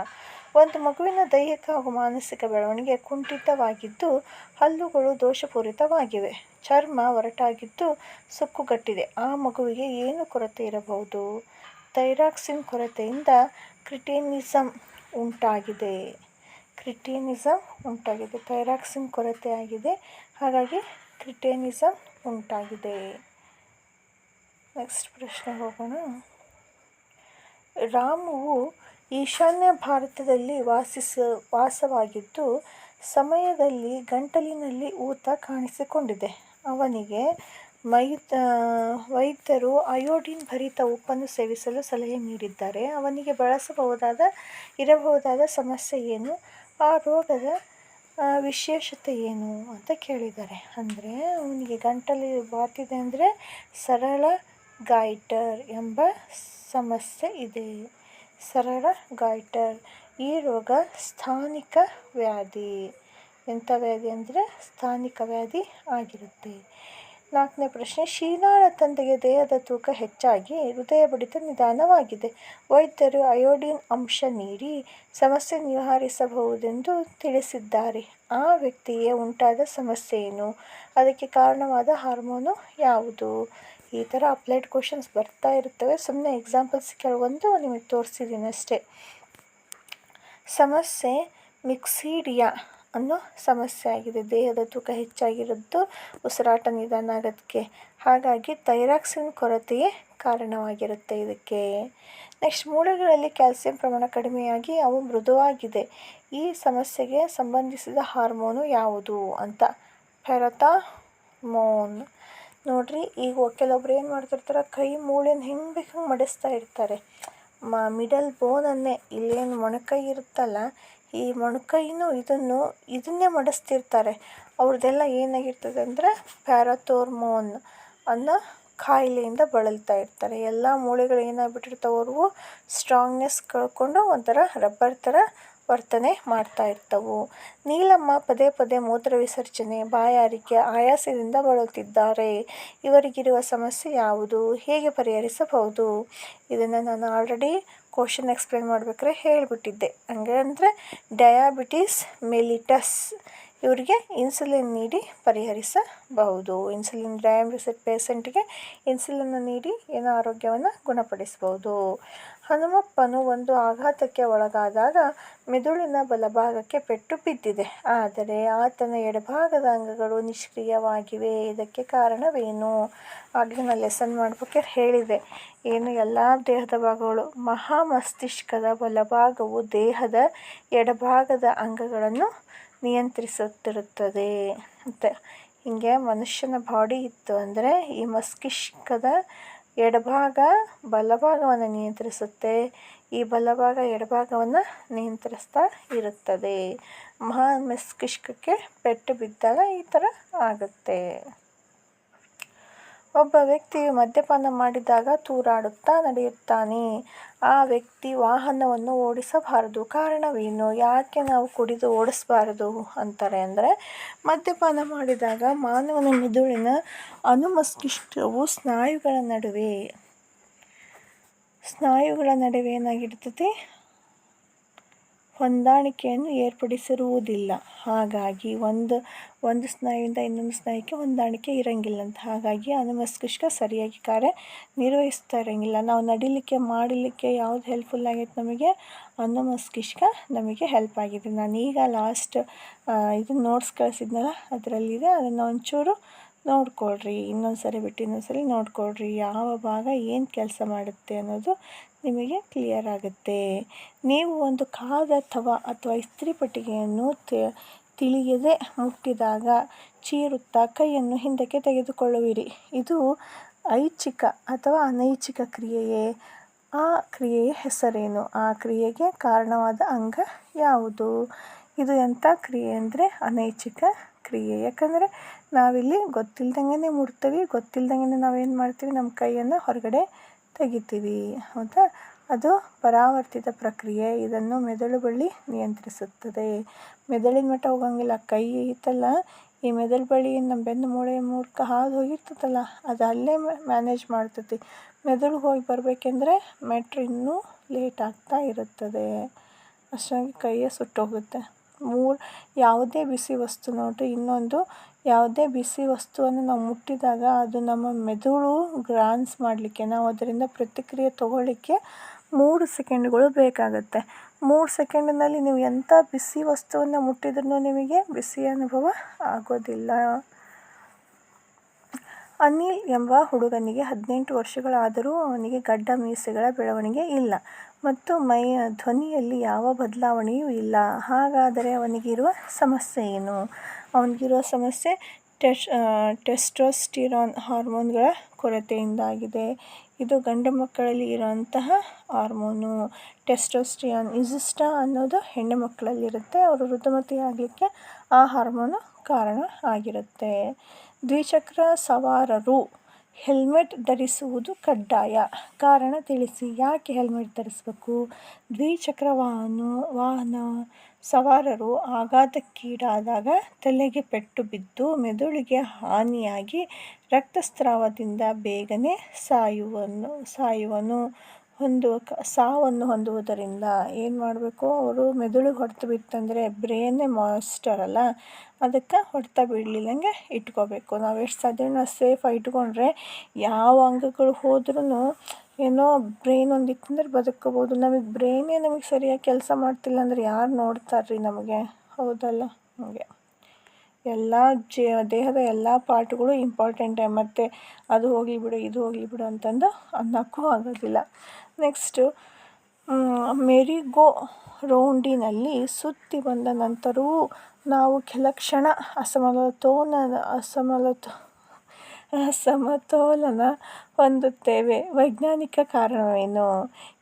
ಒಂದು ಮಗುವಿನ ದೈಹಿಕ ಹಾಗೂ ಮಾನಸಿಕ ಬೆಳವಣಿಗೆ ಕುಂಠಿತವಾಗಿದ್ದು ಹಲ್ಲುಗಳು ದೋಷಪೂರಿತವಾಗಿವೆ. ಚರ್ಮ ಒರಟಾಗಿದ್ದು ಸುಕ್ಕುಗಟ್ಟಿದೆ. ಆ ಮಗುವಿಗೆ ಏನು ಕೊರತೆ ಇರಬಹುದು? ಥೈರಾಕ್ಸಿನ್ ಕೊರತೆಯಿಂದ ಕ್ರಿಟಿನಿಸಮ್ ಉಂಟಾಗಿದೆ. ಕ್ರಿಟೇನಿಸಮ್ ಉಂಟಾಗಿದೆ, ಥೈರಾಕ್ಸಿನ್ ಕೊರತೆ ಆಗಿದೆ. ಹಾಗಾಗಿ ಕ್ರಿಟೇನಿಸಮ್ ಉಂಟಾಗಿದೆ. ನೆಕ್ಸ್ಟ್ ಪ್ರಶ್ನೆ ಹೋಗೋಣ. ರಾಮುವು ಈಶಾನ್ಯ ಭಾರತದಲ್ಲಿ ವಾಸಿಸ, ವಾಸವಾಗಿದ್ದು, ಸಮಯದಲ್ಲಿ ಗಂಟಲಿನಲ್ಲಿ ಊತ ಕಾಣಿಸಿಕೊಂಡಿದೆ. ಅವನಿಗೆ ಮೈ ವೈದ್ಯರು ಅಯೋಡಿನ್ ಭರಿತ ಉಪ್ಪನ್ನು ಸೇವಿಸಲು ಸಲಹೆ ನೀಡಿದ್ದಾರೆ. ಅವನಿಗೆ ಬಳಸಬಹುದಾದ, ಇರಬಹುದಾದ ಸಮಸ್ಯೆ ಏನು? ಆ ರೋಗದ ವಿಶೇಷತೆ ಏನು ಅಂತ ಕೇಳಿದ್ದಾರೆ. ಅಂದರೆ ಅವನಿಗೆ ಗಂಟಲು ಬಾತಿದೆ ಅಂದರೆ ಸರಳ ಗಾಯ್ಟರ್ ಎಂಬ ಸಮಸ್ಯೆ ಇದೆ. ಸರಳ ಗಾಯ್ಟರ್, ಈ ರೋಗ ಸ್ಥಾನಿಕ ವ್ಯಾಧಿ. ಎಂಥ ವ್ಯಾಧಿ ಅಂದರೆ ಸ್ಥಾನಿಕ ವ್ಯಾಧಿ ಆಗಿರುತ್ತೆ. ನಾಲ್ಕನೇ ಪ್ರಶ್ನೆ, ಶೀಲಾಳ ತಂದೆಗೆ ದೇಹದ ತೂಕ ಹೆಚ್ಚಾಗಿ ಹೃದಯ ಬಡಿತ ನಿಧಾನವಾಗಿದೆ. ವೈದ್ಯರು ಅಯೋಡಿನ್ ಅಂಶ ನೀಡಿ ಸಮಸ್ಯೆ ನಿವಾರಿಸಬಹುದೆಂದು ತಿಳಿಸಿದ್ದಾರೆ. ಆ ವ್ಯಕ್ತಿಗೆ ಉಂಟಾದ ಸಮಸ್ಯೆ ಏನು ಅದಕ್ಕೆ ಕಾರಣವಾದ ಹಾರ್ಮೋನು ಯಾವುದು? ಈ ಥರ ಅಪ್ಲೈಡ್ ಕ್ವಶನ್ಸ್ ಬರ್ತಾ ಇರ್ತವೆ ಸುಮ್ಮನೆ ಎಕ್ಸಾಂಪಲ್ಸ್ ಕೆಲವೊಂದು ನಿಮಗೆ ತೋರಿಸಿದ್ದೀನಿ ಅಷ್ಟೇ ಸಮಸ್ಯೆ ಮಿಕ್ಸೀಡಿಯಾ. ಅನ್ನೋ ಸಮಸ್ಯೆ ಆಗಿದೆ. ದೇಹದ ತೂಕ ಹೆಚ್ಚಾಗಿರೋದು ಉಸಿರಾಟ ನಿಧಾನ ಆಗೋದಕ್ಕೆ. ಹಾಗಾಗಿ ಥೈರಾಕ್ಸಿನ್ ಕೊರತೆಯೇ ಕಾರಣವಾಗಿರುತ್ತೆ ಇದಕ್ಕೆ. ನೆಕ್ಸ್ಟ್, ಮೂಳೆಗಳಲ್ಲಿ ಕ್ಯಾಲ್ಸಿಯಂ ಪ್ರಮಾಣ ಕಡಿಮೆಯಾಗಿ ಅವು ಮೃದುವಾಗಿದೆ. ಈ ಸಮಸ್ಯೆಗೆ ಸಂಬಂಧಿಸಿದ ಹಾರ್ಮೋನು ಯಾವುದು ಅಂತ ಫೆರತಾಮೋನ್ ನೋಡ್ರಿ, ಈಗ ಕೆಲವೊಬ್ರು ಏನು ಮಾಡ್ತಿರ್ತಾರೆ, ಕೈ ಮೂಳೆನ ಹೆಂಗೆ ಬೇಕು ಹಂಗೆ ಮಡಿಸ್ತಾ ಇರ್ತಾರೆ. ಮ, ಮಿಡಲ್ ಬೋನನ್ನೇ, ಇಲ್ಲೇನು ಮೊಣಕೈ ಇರುತ್ತಲ್ಲ ಈ ಮೊಣಕೈನೂ ಇದನ್ನು ಇದನ್ನೇ ಮಡಿಸ್ತಿರ್ತಾರೆ. ಅವ್ರದ್ದೆಲ್ಲ ಏನಾಗಿರ್ತದೆ ಅಂದರೆ ಪ್ಯಾರಾಥೋರ್ಮೋನ್ ಅನ್ನೋ ಕಾಯಿಲೆಯಿಂದ ಬಳಲ್ತಾ ಇರ್ತಾರೆ. ಎಲ್ಲ ಮೂಳೆಗಳು ಏನಾಗ್ಬಿಟ್ಟಿರ್ತಾವೆ ಅವ್ರಿಗೂ ಸ್ಟ್ರಾಂಗ್ನೆಸ್ ಕಳ್ಕೊಂಡು ಒಂಥರ ರಬ್ಬರ್ ಥರ ವರ್ತನೆ ಮಾಡ್ತಾ ಇರ್ತವು. ನೀಲಮ್ಮ ಪದೇ ಪದೇ ಮೂತ್ರ ವಿಸರ್ಜನೆ ಬಾಯಾರಿಕೆ ಆಯಾಸದಿಂದ ಬಳಲುತ್ತಿದ್ದಾರೆ ಇವರಿಗಿರುವ ಸಮಸ್ಯೆ ಯಾವುದು? ಹೇಗೆ ಪರಿಹರಿಸಬಹುದು? ಇದನ್ನು ನಾನು ಆಲ್ರೆಡಿ ಕ್ವಶನ್ ಎಕ್ಸ್ಪ್ಲೇನ್ ಮಾಡ್ಬೇಕಾದ್ರೆ ಹೇಳಿಬಿಟ್ಟಿದ್ದೆ. ಹಂಗೆ ಅಂದರೆ ಡಯಾಬಿಟೀಸ್ ಮೆಲಿಟಸ್ ಇವರಿಗೆ ಇನ್ಸುಲಿನ್ ನೀಡಿ ಪರಿಹರಿಸಬಹುದು. ಇನ್ಸುಲಿನ್ ಡಯಾಬಿಟಿಸ್ ಪೇಷೆಂಟ್ಗೆ ಇನ್ಸುಲಿನ್ ನೀಡಿ ಏನೋ ಆರೋಗ್ಯವನ್ನು ಗುಣಪಡಿಸ್ಬೋದು ಹನುಮಪ್ಪನು ಒಂದು ಆಘಾತಕ್ಕೆ ಒಳಗಾದಾಗ ಮೆದುಳಿನ ಬಲಭಾಗಕ್ಕೆ ಪೆಟ್ಟು ಬಿದ್ದಿದೆ. ಆದರೆ ಆತನ ಎಡಭಾಗದ ಅಂಗಗಳು ನಿಷ್ಕ್ರಿಯವಾಗಿವೆ. ಇದಕ್ಕೆ ಕಾರಣವೇನು? ಆಗಲೇ ನಾನು ಲೆಸನ್ ಮಾಡ್ಬೇಕಾದ್ರೆ ಹೇಳಿದೆ. ಏನು? ಎಲ್ಲ ದೇಹದ ಭಾಗಗಳು ಮಹಾ ಮಸ್ತಿಷ್ಕದ ಬಲಭಾಗವು ದೇಹದ ಎಡಭಾಗದ ಅಂಗಗಳನ್ನು ನಿಯಂತ್ರಿಸುತ್ತಿರುತ್ತದೆ. ಅಂತ ಹೀಗೆ ಮನುಷ್ಯನ ಬಾಡಿ ಇತ್ತು ಅಂದರೆ ಈ ಮಸ್ತಿಷ್ಕದ ಎಡಭಾಗ ಬಲಭಾಗವನ್ನು ನಿಯಂತ್ರಿಸುತ್ತೆ. ಈ ಬಲಭಾಗ ಎಡಭಾಗವನ್ನು ನಿಯಂತ್ರಿಸ್ತಾ ಇರುತ್ತದೆ. ಮಹಾ ಮಸ್ತಿಷ್ಕಕ್ಕೆ ಪೆಟ್ಟು ಬಿದ್ದಾಗ ಈ ಥರ ಆಗುತ್ತೆ. ಒಬ್ಬ ವ್ಯಕ್ತಿಯು ಮದ್ಯಪಾನ ಮಾಡಿದಾಗ ತೂರಾಡುತ್ತಾ ನಡೆಯುತ್ತಾನೆ. ಆ ವ್ಯಕ್ತಿ ವಾಹನವನ್ನು ಓಡಿಸಬಾರದು. ಕಾರಣವೇನು? ಯಾಕೆ ನಾವು ಕುಡಿದು ಓಡಿಸಬಾರದು? ಅಂತಾರೆ ಅಂದರೆ, ಮದ್ಯಪಾನ ಮಾಡಿದಾಗ ಮಾನವನ ಮೆದುಳಿನ ಅನುಮಸ್ತಿಷ್ಕವು ಸ್ನಾಯುಗಳ ನಡುವೆ ಸ್ನಾಯುಗಳ ನಡುವೆ ಏನಾಗಿರ್ತದೆ? ಹೊಂದಾಣಿಕೆಯನ್ನು ಏರ್ಪಡಿಸಿರುವುದಿಲ್ಲ. ಹಾಗಾಗಿ ಒಂದು ಒಂದು ಸ್ನಾಯುವಿಂದ ಇನ್ನೊಂದು ಸ್ನಾಯುಕ್ಕೆ ಹೊಂದಾಣಿಕೆ ಇರಂಗಿಲ್ಲ ಅಂತ. ಹಾಗಾಗಿ ಅನುಮಸ್ತಿಷ್ಕ ಸರಿಯಾಗಿ ಕಾರ್ಯ ನಿರ್ವಹಿಸ್ತಾ ಇರಂಗಿಲ್ಲ ನಾವು ನಡಿಲಿಕ್ಕೆ, ಮಾಡಲಿಕ್ಕೆ ಯಾವ್ದು ಹೆಲ್ಪ್ಫುಲ್ ಆಗೈತೆ ನಮಗೆ ಅನುಮಸ್ತಿಷ್ಕ ನಮಗೆ ಹೆಲ್ಪ್ ಆಗಿದೆ. ನಾನು ಈಗ ಲಾಸ್ಟ್ ಇದು ನೋಟ್ಸ್ ಕಳಿಸಿದ್ನಲ್ಲ, ಅದರಲ್ಲಿದೆ. ಅದನ್ನು ಒಂಚೂರು ನೋಡಿಕೊಳ್ರಿ. ಇನ್ನೊಂದು ಸರಿ ಬಿಟ್ಟು ಇನ್ನೊಂದು ಸರಿ ನೋಡಿಕೊಳ್ರಿ. ಯಾವ ಭಾಗ ಏನು ಕೆಲಸ ಮಾಡುತ್ತೆ ಅನ್ನೋದು ನಿಮಗೆ ಕ್ಲಿಯರ್ ಆಗುತ್ತೆ. ನೀವು ಒಂದು ಕಾದ ಅಥವಾ ಅಥವಾ ಇಸ್ತ್ರಿ ಪೆಟ್ಟಿಗೆಯನ್ನು ತಿಳಿಯದೆ ಮುಟ್ಟಿದಾಗ ಚೀರುತ್ತಾ ಕೈಯನ್ನು ಹಿಂದಕ್ಕೆ ತೆಗೆದುಕೊಳ್ಳುವಿರಿ. ಇದು ಐಚ್ಛಿಕ ಅಥವಾ ಅನೈಚ್ಛಿಕ ಕ್ರಿಯೆಯೇ? ಆ ಕ್ರಿಯೆಯ ಹೆಸರೇನು? ಆ ಕ್ರಿಯೆಗೆ ಕಾರಣವಾದ ಅಂಗ ಯಾವುದು? ಇದು ಎಂಥ ಕ್ರಿಯೆ ಅಂದರೆ ಅನೈಚ್ಛಿಕ ಕ್ರಿಯೆ. ಯಾಕಂದರೆ ನಾವಿಲ್ಲಿ ಗೊತ್ತಿಲ್ದಂಗೆ ಮುಡ್ತೀವಿ ಗೊತ್ತಿಲ್ದಂಗೆ ನಾವೇನು ಮಾಡ್ತೀವಿ, ನಮ್ಮ ಕೈಯನ್ನು ಹೊರಗಡೆ ತೆಗಿತೀವಿ. ಹೌದಾ? ಅದು ಪರಾವರ್ತಿತ ಪ್ರಕ್ರಿಯೆ. ಇದನ್ನು ಮೆದುಳು ಬಳ್ಳಿ ನಿಯಂತ್ರಿಸುತ್ತದೆ. ಮೆದುಳಿನ ಮಟ್ಟ ಹೋಗಂಗಿಲ್ಲ. ಕೈ ಐತಲ್ಲ, ಈ ಮೆದುಳು ಬಳ್ಳಿ ನಮ್ಮ ಬೆನ್ನು ಮೂಳೆ ಮೂಲಕ ಹಾದು ಹೋಗಿರ್ತದಲ್ಲ, ಅದು ಅಲ್ಲೇ ಮ್ಯಾನೇಜ್ ಮಾಡ್ತತಿ. ಮೆದುಳು ಹೋಗಿ ಬರಬೇಕೆಂದ್ರೆ ಮೆಟ್ರ್ ಇನ್ನೂ ಲೇಟ್ ಆಗ್ತಾ ಇರುತ್ತದೆ. ಅಷ್ಟಾಗಿ ಕೈಯೇ ಸುಟ್ಟೋಗುತ್ತೆ ಮೂರು ಯಾವುದೇ ಬಿಸಿ ವಸ್ತು ನೋಡಿರಿ, ಇನ್ನೊಂದು ಯಾವುದೇ ಬಿಸಿ ವಸ್ತುವನ್ನು ನಾವು ಮುಟ್ಟಿದಾಗ ಅದು ನಮ್ಮ ಮೆದುಳು ಗ್ರಾನ್ಸ್ ಮಾಡಲಿಕ್ಕೆ, ನಾವು ಅದರಿಂದ ಪ್ರತಿಕ್ರಿಯೆ ತಗೊಳ್ಳಿಕ್ಕೆ ಮೂರು ಸೆಕೆಂಡ್ಗಳು ಬೇಕಾಗುತ್ತೆ. ಮೂರು ಸೆಕೆಂಡಿನಲ್ಲಿ ನೀವು ಎಂಥ ಬಿಸಿ ವಸ್ತುವನ್ನು ಮುಟ್ಟಿದ್ರೂ ನಿಮಗೆ ಬಿಸಿ ಅನುಭವ ಆಗೋದಿಲ್ಲ. ಅನಿಲ್ ಎಂಬ ಹುಡುಗನಿಗೆ ಹದಿನೆಂಟು ವರ್ಷಗಳಾದರೂ ಅವನಿಗೆ ಗಡ್ಡ ಮೀಸೆಗಳ ಬೆಳವಣಿಗೆ ಇಲ್ಲ. ಮತ್ತು ಮೈ ಧ್ವನಿಯಲ್ಲಿ ಯಾವ ಬದಲಾವಣೆಯೂ ಇಲ್ಲ. ಹಾಗಾದರೆ ಅವನಿಗಿರುವ ಸಮಸ್ಯೆ ಏನು? ಅವನಿಗಿರುವ ಸಮಸ್ಯೆ ಟೆಸ್ ಟೆಸ್ಟೋಸ್ಟಿರಾನ್ ಹಾರ್ಮೋನ್ಗಳ ಕೊರತೆಯಿಂದಾಗಿದೆ. ಇದು ಗಂಡು ಮಕ್ಕಳಲ್ಲಿ ಇರೋಂತಹ ಹಾರ್ಮೋನು. ಟೆಸ್ಟೋಸ್ಟಿರಾನ್ ಇಸಿಸ್ಟ ಅನ್ನೋದು ಹೆಣ್ಣು ಮಕ್ಕಳಲ್ಲಿರುತ್ತೆ. ಅವರು ಋತುಮತಿ ಆಗಲಿಕ್ಕೆ ಆ ಹಾರ್ಮೋನು ಕಾರಣ ಆಗಿರುತ್ತೆ. ದ್ವಿಚಕ್ರ ಸವಾರರು ಹೆಲ್ಮೆಟ್ ಧರಿಸುವುದು ಕಡ್ಡಾಯ. ಕಾರಣ ತಿಳಿಸಿ, ಯಾಕೆ ಹೆಲ್ಮೆಟ್ ಧರಿಸಬೇಕು? ದ್ವಿಚಕ್ರ ವಾಹನ ವಾಹನ ಸವಾರರು ಆಘಾತಕ್ಕೀಡಾದಾಗ ತಲೆಗೆ ಪೆಟ್ಟು ಬಿದ್ದು ಮೆದುಳಿಗೆ ಹಾನಿಯಾಗಿ ರಕ್ತಸ್ರಾವದಿಂದ ಬೇಗನೆ ಸಾಯುವನು ಸಾಯುವನು. ಹೊಂದುವ ಸಾವನ್ನು ಹೊಂದುವುದರಿಂದ ಏನು ಮಾಡಬೇಕು? ಅವರು ಮೆದುಳಿಗೆ ಹೊಡೆತ ಬಿತ್ತಂದರೆ ಬ್ರೇನೇ ಮಾಸ್ಟರ್ ಅಲ್ಲ, ಅದಕ್ಕೆ ಹೊಡೆತ ಬೀಳಲಿಲ್ಲಂಗೆ ಇಟ್ಕೋಬೇಕು. ನಾವು ಎಷ್ಟು ಸಾಧ್ಯ ಸೇಫಾಗಿ ಇಟ್ಕೊಂಡ್ರೆ ಯಾವ ಅಂಗಗಳು ಹೋದ್ರೂ ಏನೋ ಬ್ರೈನ್ ಒಂದು ಇತ್ತಂದ್ರೆ ಬದುಕೋಬೋದು ನಮಗೆ ಬ್ರೈನೇ ನಮಗೆ ಸರಿಯಾಗಿ ಕೆಲಸ ಮಾಡ್ತಿಲ್ಲ ಅಂದರೆ ಯಾರು ನೋಡ್ತಾರ್ರಿ ನಮಗೆ? ಹೌದಲ್ಲ? ಹಾಗೆ. ಎಲ್ಲ ಜ, ದೇಹದ ಎಲ್ಲ ಪಾರ್ಟ್ಗಳು ಇಂಪಾರ್ಟೆಂಟೇ ಮತ್ತು ಅದು ಹೋಗಲಿ ಬಿಡು, ಇದು ಹೋಗಲಿ ಬಿಡು ಅಂತಂದು ಅನ್ನೋಕ್ಕೂ ಆಗೋದಿಲ್ಲ. ನೆಕ್ಸ್ಟು ಮೆರಿಗೋ ರೌಂಡಿನಲ್ಲಿ ಸುತ್ತಿ ಬಂದ ನಂತರವೂ ನಾವು ಕೆಲ ಕ್ಷಣ ಅಸಮತೋಲನ, ಅಸಮಲತ, ಅಸಮತೋಲನ ಹೊಂದುತ್ತೇವೆ. ವೈಜ್ಞಾನಿಕ ಕಾರಣವೇನು?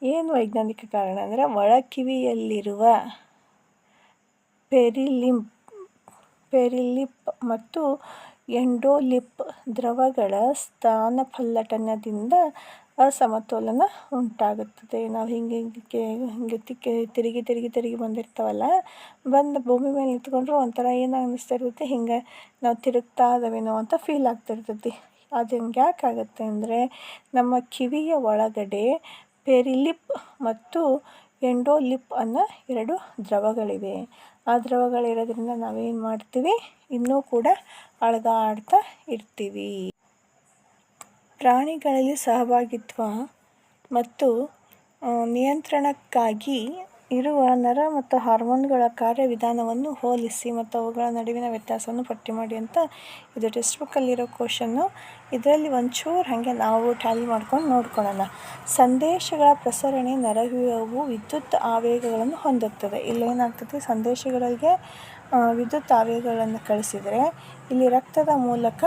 ಏನು ವೈಜ್ಞಾನಿಕ ಕಾರಣ ಅಂದರೆ ಒಳಕಿವಿಯಲ್ಲಿರುವ ಪೆರಿಲಿಂಪ್ ಪೆರಿಲಿಪ್ ಮತ್ತು ಎಂಡೋಲಿಪ್ ದ್ರವಗಳ ಸ್ಥಾನಪಲ್ಲಟನದಿಂದ ಅಸಮತೋಲನ ಉಂಟಾಗುತ್ತದೆ. ನಾವು ಹಿಂಗೆ ಹಿಂಗೆ ಹಿಂಗೆ ತಿಕ್ಕಿ ತಿರುಗಿ ತಿರುಗಿ ತಿರುಗಿ ಬಂದಿರ್ತಾವಲ್ಲ, ಬಂದು ಭೂಮಿ ಮೇಲೆ ನಿಂತ್ಕೊಂಡ್ರೆ ಒಂಥರ ಏನು ಅನ್ನಿಸ್ತಾ ಇರುತ್ತೆ, ಹಿಂಗೆ ನಾವು ತಿರುಗ್ತಾ ಇದ್ದಾವೇನೋ ಅಂತ ಫೀಲ್ ಆಗ್ತಿರ್ತೈತಿ ಅದು ಹಿಂಗೆ ಯಾಕಾಗುತ್ತೆ ಅಂದರೆ, ನಮ್ಮ ಕಿವಿಯ ಒಳಗಡೆ ಪೆರಿಲಿಪ್ ಮತ್ತು ಎಂಡೋಲಿಪ್ ಅನ್ನೋ ಎರಡು ದ್ರವಗಳಿವೆ. ಆ ದ್ರವಗಳಿರೋದ್ರಿಂದ ನಾವೇನು ಮಾಡ್ತೀವಿ? ಇನ್ನೂ ಕೂಡ ಅಳಗಾಡ್ತಾ ಇರ್ತೀವಿ. ಪ್ರಾಣಿಗಳಲ್ಲಿ ಸಹಭಾಗಿತ್ವ ಮತ್ತು ನಿಯಂತ್ರಣಕ್ಕಾಗಿ ಇರುವ ನರ ಮತ್ತು ಹಾರ್ಮೋನ್ಗಳ ಕಾರ್ಯವಿಧಾನವನ್ನು ಹೋಲಿಸಿ ಮತ್ತು ಅವುಗಳ ನಡುವಿನ ವ್ಯತ್ಯಾಸವನ್ನು ಪಟ್ಟಿ ಮಾಡಿ ಅಂತ ಇದು ಟೆಕ್ಸ್ಟ್ ಬುಕ್ಕಲ್ಲಿರೋ ಕ್ವಶನ್ನು ಇದರಲ್ಲಿ ಒಂಚೂರು ಹಾಗೆ ನಾವು ಟ್ಯಾಲಿ ಮಾಡ್ಕೊಂಡು ನೋಡ್ಕೊಳ್ಳೋಣ. ಸಂದೇಶಗಳ ಪ್ರಸರಣೆ ನರವ್ಯೂಹವು ವಿದ್ಯುತ್ ಆವೇಗಗಳನ್ನು ಹೊಂದುತ್ತದೆ. ಇಲ್ಲೇನಾಗ್ತದೆ ಸಂದೇಶಗಳಿಗೆ ವಿದ್ಯುತ್ ಆವೇಗಗಳನ್ನು ಕಳಿಸಿದರೆ ಇಲ್ಲಿ ರಕ್ತದ ಮೂಲಕ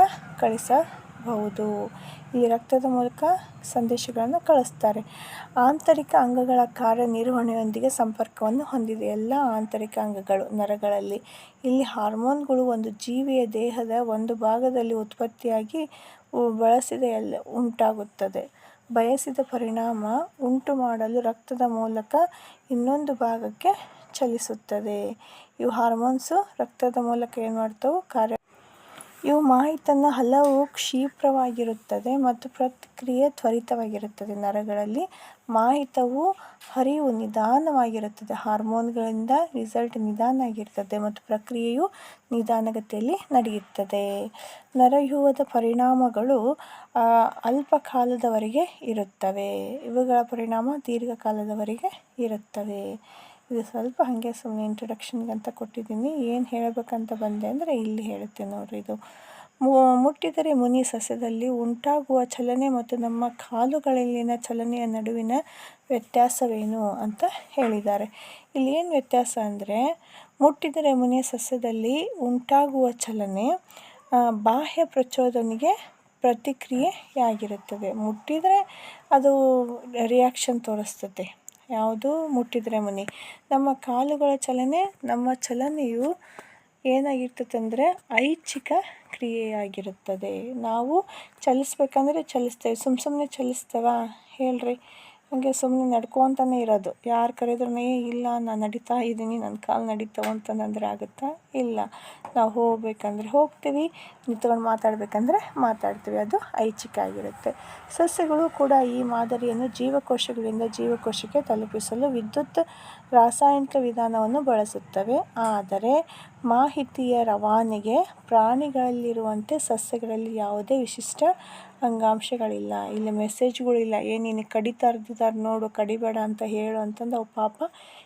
ಕಳಿಸಬಹುದು ಈ ರಕ್ತದ ಮೂಲಕ ಸಂದೇಶಗಳನ್ನು ಕಳಿಸ್ತಾರೆ. ಆಂತರಿಕ ಅಂಗಗಳ ಕಾರ್ಯನಿರ್ವಹಣೆಯೊಂದಿಗೆ ಸಂಪರ್ಕವನ್ನು ಹೊಂದಿದೆ. ಎಲ್ಲ ಆಂತರಿಕ ಅಂಗಗಳು ನರಗಳಲ್ಲಿ. ಇಲ್ಲಿ ಹಾರ್ಮೋನ್ಗಳು ಒಂದು ಜೀವಿಯ ದೇಹದ ಒಂದು ಭಾಗದಲ್ಲಿ ಉತ್ಪತ್ತಿಯಾಗಿ ಬಳಸಿದ ಎಲ್ಲ ಉಂಟಾಗುತ್ತದೆ. ಬಯಸಿದ ಪರಿಣಾಮ ಉಂಟು ಮಾಡಲು ರಕ್ತದ ಮೂಲಕ ಇನ್ನೊಂದು ಭಾಗಕ್ಕೆ ಚಲಿಸುತ್ತದೆ. ಇವು ಹಾರ್ಮೋನ್ಸು ರಕ್ತದ ಮೂಲಕ ಏನು ಮಾಡ್ತವೆ ಕಾರ್ಯ ಇವು ಮಾಹಿತಿಯನ್ನು ಹಲವು ಕ್ಷಿಪ್ರವಾಗಿರುತ್ತದೆ ಮತ್ತು ಪ್ರತಿಕ್ರಿಯೆ ತ್ವರಿತವಾಗಿರುತ್ತದೆ. ನರಗಳಲ್ಲಿ ಮಾಹಿತವು ಹರಿವು ನಿಧಾನವಾಗಿರುತ್ತದೆ, ಹಾರ್ಮೋನ್ಗಳಿಂದ ರಿಸಲ್ಟ್ ನಿಧಾನ ಆಗಿರ್ತದೆ ಮತ್ತು ಪ್ರಕ್ರಿಯೆಯು ನಿಧಾನಗತಿಯಲ್ಲಿ ನಡೆಯುತ್ತದೆ. ನರವ್ಯೂಹದ ಪರಿಣಾಮಗಳು ಅಲ್ಪ ಕಾಲದವರೆಗೆ ಇರುತ್ತವೆ. ಇವುಗಳ ಪರಿಣಾಮ ದೀರ್ಘಕಾಲದವರೆಗೆ ಇರುತ್ತವೆ. ಇದು ಸ್ವಲ್ಪ ಹಾಗೆ ಸುಮ್ಮನೆ ಇಂಟ್ರಡಕ್ಷನ್ಗೆ ಅಂತ ಕೊಟ್ಟಿದ್ದೀನಿ. ಏನು ಹೇಳಬೇಕಂತ ಬಂದೆ ಅಂದರೆ ಇಲ್ಲಿ ಹೇಳುತ್ತೆ ನೋಡಿರಿ ಇದು. ಮುಟ್ಟಿದರೆ ಮುನಿ ಸಸ್ಯದಲ್ಲಿ ಉಂಟಾಗುವ ಚಲನೆ ಮತ್ತು ನಮ್ಮ ಕಾಲುಗಳಲ್ಲಿನ ಚಲನೆಯ ನಡುವಿನ ವ್ಯತ್ಯಾಸವೇನು ಅಂತ ಹೇಳಿದ್ದಾರೆ. ಇಲ್ಲಿ ಏನು ವ್ಯತ್ಯಾಸ ಅಂದರೆ ಮುಟ್ಟಿದರೆ ಮುನಿ ಸಸ್ಯದಲ್ಲಿ ಉಂಟಾಗುವ ಚಲನೆ ಬಾಹ್ಯ ಪ್ರಚೋದನೆಗೆ ಪ್ರತಿಕ್ರಿಯೆಯಾಗಿರುತ್ತದೆ. ಮುಟ್ಟಿದರೆ ಅದು ರಿಯಾಕ್ಷನ್ ತೋರಿಸ್ತದೆ. ಯಾವುದು ಮುಟ್ಟಿದರೆ ಮುನಿ. ನಮ್ಮ ಕಾಲುಗಳ ಚಲನೆ, ನಮ್ಮ ಚಲನೆಯು ಏನಾಗಿರ್ತದೆ ಅಂದರೆ ಐಚ್ಛಿಕ ಕ್ರಿಯೆಯಾಗಿರುತ್ತದೆ. ನಾವು ಚಲಿಸ್ಬೇಕಂದ್ರೆ ಚಲಿಸ್ತೇವೆ ಸುಮ್ಮ ಸುಮ್ಮನೆ ಚಲಿಸ್ತೇವಾ ಹೇಳ್ರಿ. ಹಾಗೆ ಸುಮ್ಮನೆ ನಡ್ಕೊತಾನೆ ಇರೋದು. ಯಾರು ಕರೆದ್ರೂ ಇಲ್ಲ, ನಾನು ನಡೀತಾ ಇದ್ದೀನಿ ನನ್ನ ಕಾಲು ನಡೀತಾವೆ ಅಂತಂದ್ರೆ ಆಗುತ್ತಾ? ಇಲ್ಲ. ನಾವು ಹೋಗ್ಬೇಕಂದ್ರೆ ಹೋಗ್ತೀವಿ, ನಿಂತ್ಕೊಂಡು ಮಾತಾಡಬೇಕಂದ್ರೆ ಮಾತಾಡ್ತೀವಿ. ಅದು ಐಚ್ಛಿಕ ಆಗಿರುತ್ತೆ. ಸಸ್ಯಗಳು ಕೂಡ ಈ ಮಾದರಿಯನ್ನು ಜೀವಕೋಶಗಳಿಂದ ಜೀವಕೋಶಕ್ಕೆ ತಲುಪಿಸಲು ವಿದ್ಯುತ್ ರಾಸಾಯನಿಕ ವಿಧಾನವನ್ನು ಬಳಸುತ್ತವೆ. ಆದರೆ ಮಾಹಿತಿಯ ರವಾನೆಗೆ ಪ್ರಾಣಿಗಳಲ್ಲಿರುವಂತೆ ಸಸ್ಯಗಳಲ್ಲಿ ಯಾವುದೇ ವಿಶಿಷ್ಟ ಅಂಗಾಂಶಗಳಿಲ್ಲ. ಇಲ್ಲಿ ಮೆಸೇಜ್ಗಳಿಲ್ಲ ಏನೇನು ನಿನಗೆ ನೋಡು, ಕಡಿಬೇಡ ಅಂತ ಹೇಳು ಅಂತಂದು ಅವು ಪಾಪ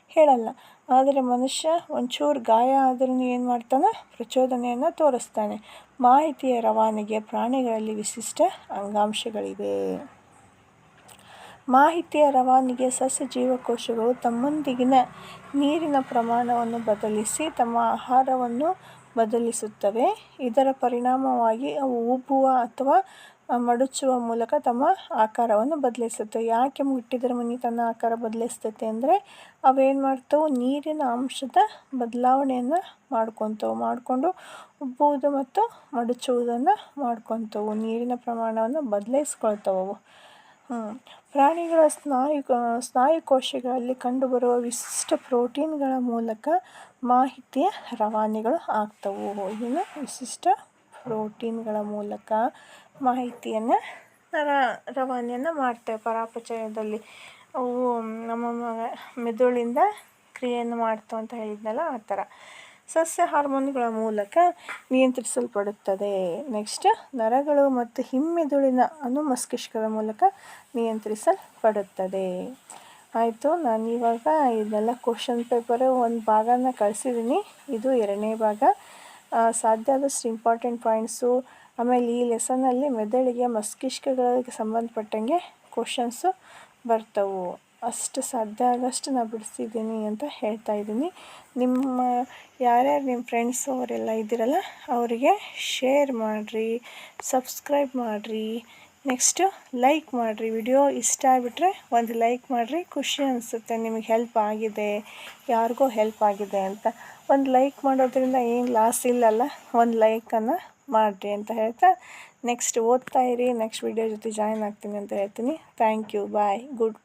ಹೇಳಲ್ಲ. ಆದರೆ ಮನುಷ್ಯ ಒಂಚೂರು ಗಾಯ ಆದ್ರೂ ಏನು ಮಾಡ್ತಾನೆ? ಪ್ರಚೋದನೆಯನ್ನು ತೋರಿಸ್ತಾನೆ. ಮಾಹಿತಿಯ ರವಾನೆಗೆ ಪ್ರಾಣಿಗಳಲ್ಲಿ ವಿಶಿಷ್ಟ ಅಂಗಾಂಶಗಳಿವೆ. ಮಾಹಿತಿಯ ರವಾನಿಗೆ ಸಸ್ಯ ಜೀವಕೋಶಗಳು ತಮ್ಮೊಂದಿಗಿನ ನೀರಿನ ಪ್ರಮಾಣವನ್ನು ಬದಲಿಸಿ ತಮ್ಮ ಆಹಾರವನ್ನು ಬದಲಿಸುತ್ತವೆ. ಇದರ ಪರಿಣಾಮವಾಗಿ ಅವು ಉಬ್ಬುವ ಅಥವಾ ಮಡಚುವ ಮೂಲಕ ತಮ್ಮ ಆಕಾರವನ್ನು ಬದಲಿಸುತ್ತೆ ಯಾಕೆ ಮುಟ್ಟಿದ್ರೆ ಮನೆ ತನ್ನ ಆಕಾರ ಬದಲಿಸ್ತೈತೆ ಅಂದರೆ ಅವೇನು ಮಾಡ್ತವೆ? ನೀರಿನ ಅಂಶದ ಬದಲಾವಣೆಯನ್ನು ಮಾಡ್ಕೊತವೆ. ಮಾಡಿಕೊಂಡು ಉಬ್ಬುವುದು ಮತ್ತು ಮಡಚುವುದನ್ನು ಮಾಡ್ಕೊತವು. ನೀರಿನ ಪ್ರಮಾಣವನ್ನು ಬದಲಾಯಿಸ್ಕೊಳ್ತವೆ ಅವು ಪ್ರಾಣಿಗಳ ಸ್ನಾಯು ಸ್ನಾಯು ಕೋಶಗಳಲ್ಲಿ ಕಂಡುಬರುವ ವಿಶಿಷ್ಟ ಪ್ರೋಟೀನ್ಗಳ ಮೂಲಕ ಮಾಹಿತಿಯ ರವಾನೆಗಳು ಆಗ್ತವು. ಇನ್ನು ವಿಶಿಷ್ಟ ಪ್ರೋಟೀನ್ಗಳ ಮೂಲಕ ಮಾಹಿತಿಯನ್ನು ರವಾನೆಯನ್ನು ಮಾಡ್ತೇವೆ. ಪರಾಪಚಯದಲ್ಲಿ ಅವು ನಮ್ಮ ಮೆದುಳಿಂದ ಕ್ರಿಯೆಯನ್ನು ಮಾಡ್ತು ಅಂತ ಹೇಳಿದ್ನಲ್ಲ ಆ ಥರ. ಸಸ್ಯ ಹಾರ್ಮೋನ್ಗಳ ಮೂಲಕ ನಿಯಂತ್ರಿಸಲ್ಪಡುತ್ತದೆ. ನೆಕ್ಸ್ಟ್ ನರಗಳು ಮತ್ತು ಹಿಮ್ಮೆದುಳಿನ ಅನುಮಸ್ತಿಷ್ಕದ ಮೂಲಕ ನಿಯಂತ್ರಿಸಲ್ಪಡುತ್ತದೆ. ಆಯಿತು, ನಾನು ಇವಾಗ ಇದೆಲ್ಲ ಕ್ವಶನ್ ಪೇಪರ್ ಒಂದು ಭಾಗನ ಕಳಿಸಿದ್ದೀನಿ ಇದು ಎರಡನೇ ಭಾಗ. ಸಾಧ್ಯ ಆದಷ್ಟು ಇಂಪಾರ್ಟೆಂಟ್ ಪಾಯಿಂಟ್ಸು ಆಮೇಲೆ ಈ ಲೆಸನಲ್ಲಿ ಮೆದುಳಿಗೆ ಮಸ್ಕಿಷ್ಕಗಳಿಗೆ ಸಂಬಂಧಪಟ್ಟಂಗೆ ಕ್ವಶನ್ಸು ಬರ್ತವೆ. ಅಷ್ಟು ಸಾಧ್ಯ ಆದಷ್ಟು ನಾನು ಬಿಡಿಸಿದ್ದೀನಿ ಅಂತ ಹೇಳ್ತಾ ಇದ್ದೀನಿ. ನಿಮ್ಮ ಯಾರ್ಯಾರು ನಿಮ್ಮ ಫ್ರೆಂಡ್ಸು ಅವರೆಲ್ಲ ಇದ್ದೀರಲ್ಲ, ಅವರಿಗೆ ಶೇರ್ ಮಾಡಿರಿ ಸಬ್ಸ್ಕ್ರೈಬ್ ಮಾಡಿರಿ ನೆಕ್ಸ್ಟು ಲೈಕ್ ಮಾಡಿರಿ. ವಿಡಿಯೋ ಇಷ್ಟ ಆಗಿಬಿಟ್ರೆ ಒಂದು ಲೈಕ್ ಮಾಡಿರಿ, ಖುಷಿ ಅನಿಸುತ್ತೆ. ನಿಮಗೆ ಹೆಲ್ಪ್ ಆಗಿದೆ, ಯಾರಿಗೋ ಹೆಲ್ಪ್ ಆಗಿದೆ ಅಂತ. ಒಂದು ಲೈಕ್ ಮಾಡೋದ್ರಿಂದ ಏನು ಲಾಸ್ ಇಲ್ಲಲ್ಲ, ಒಂದು ಲೈಕನ್ನು ಮಾಡಿರಿ ಅಂತ ಹೇಳ್ತಾ ನೆಕ್ಸ್ಟ್ ಓದ್ತಾ ಇರಿ ನೆಕ್ಸ್ಟ್ ವಿಡಿಯೋ ಜೊತೆ ಜಾಯ್ನ್ ಆಗ್ತೀನಿ ಅಂತ ಹೇಳ್ತೀನಿ. Thank you bye good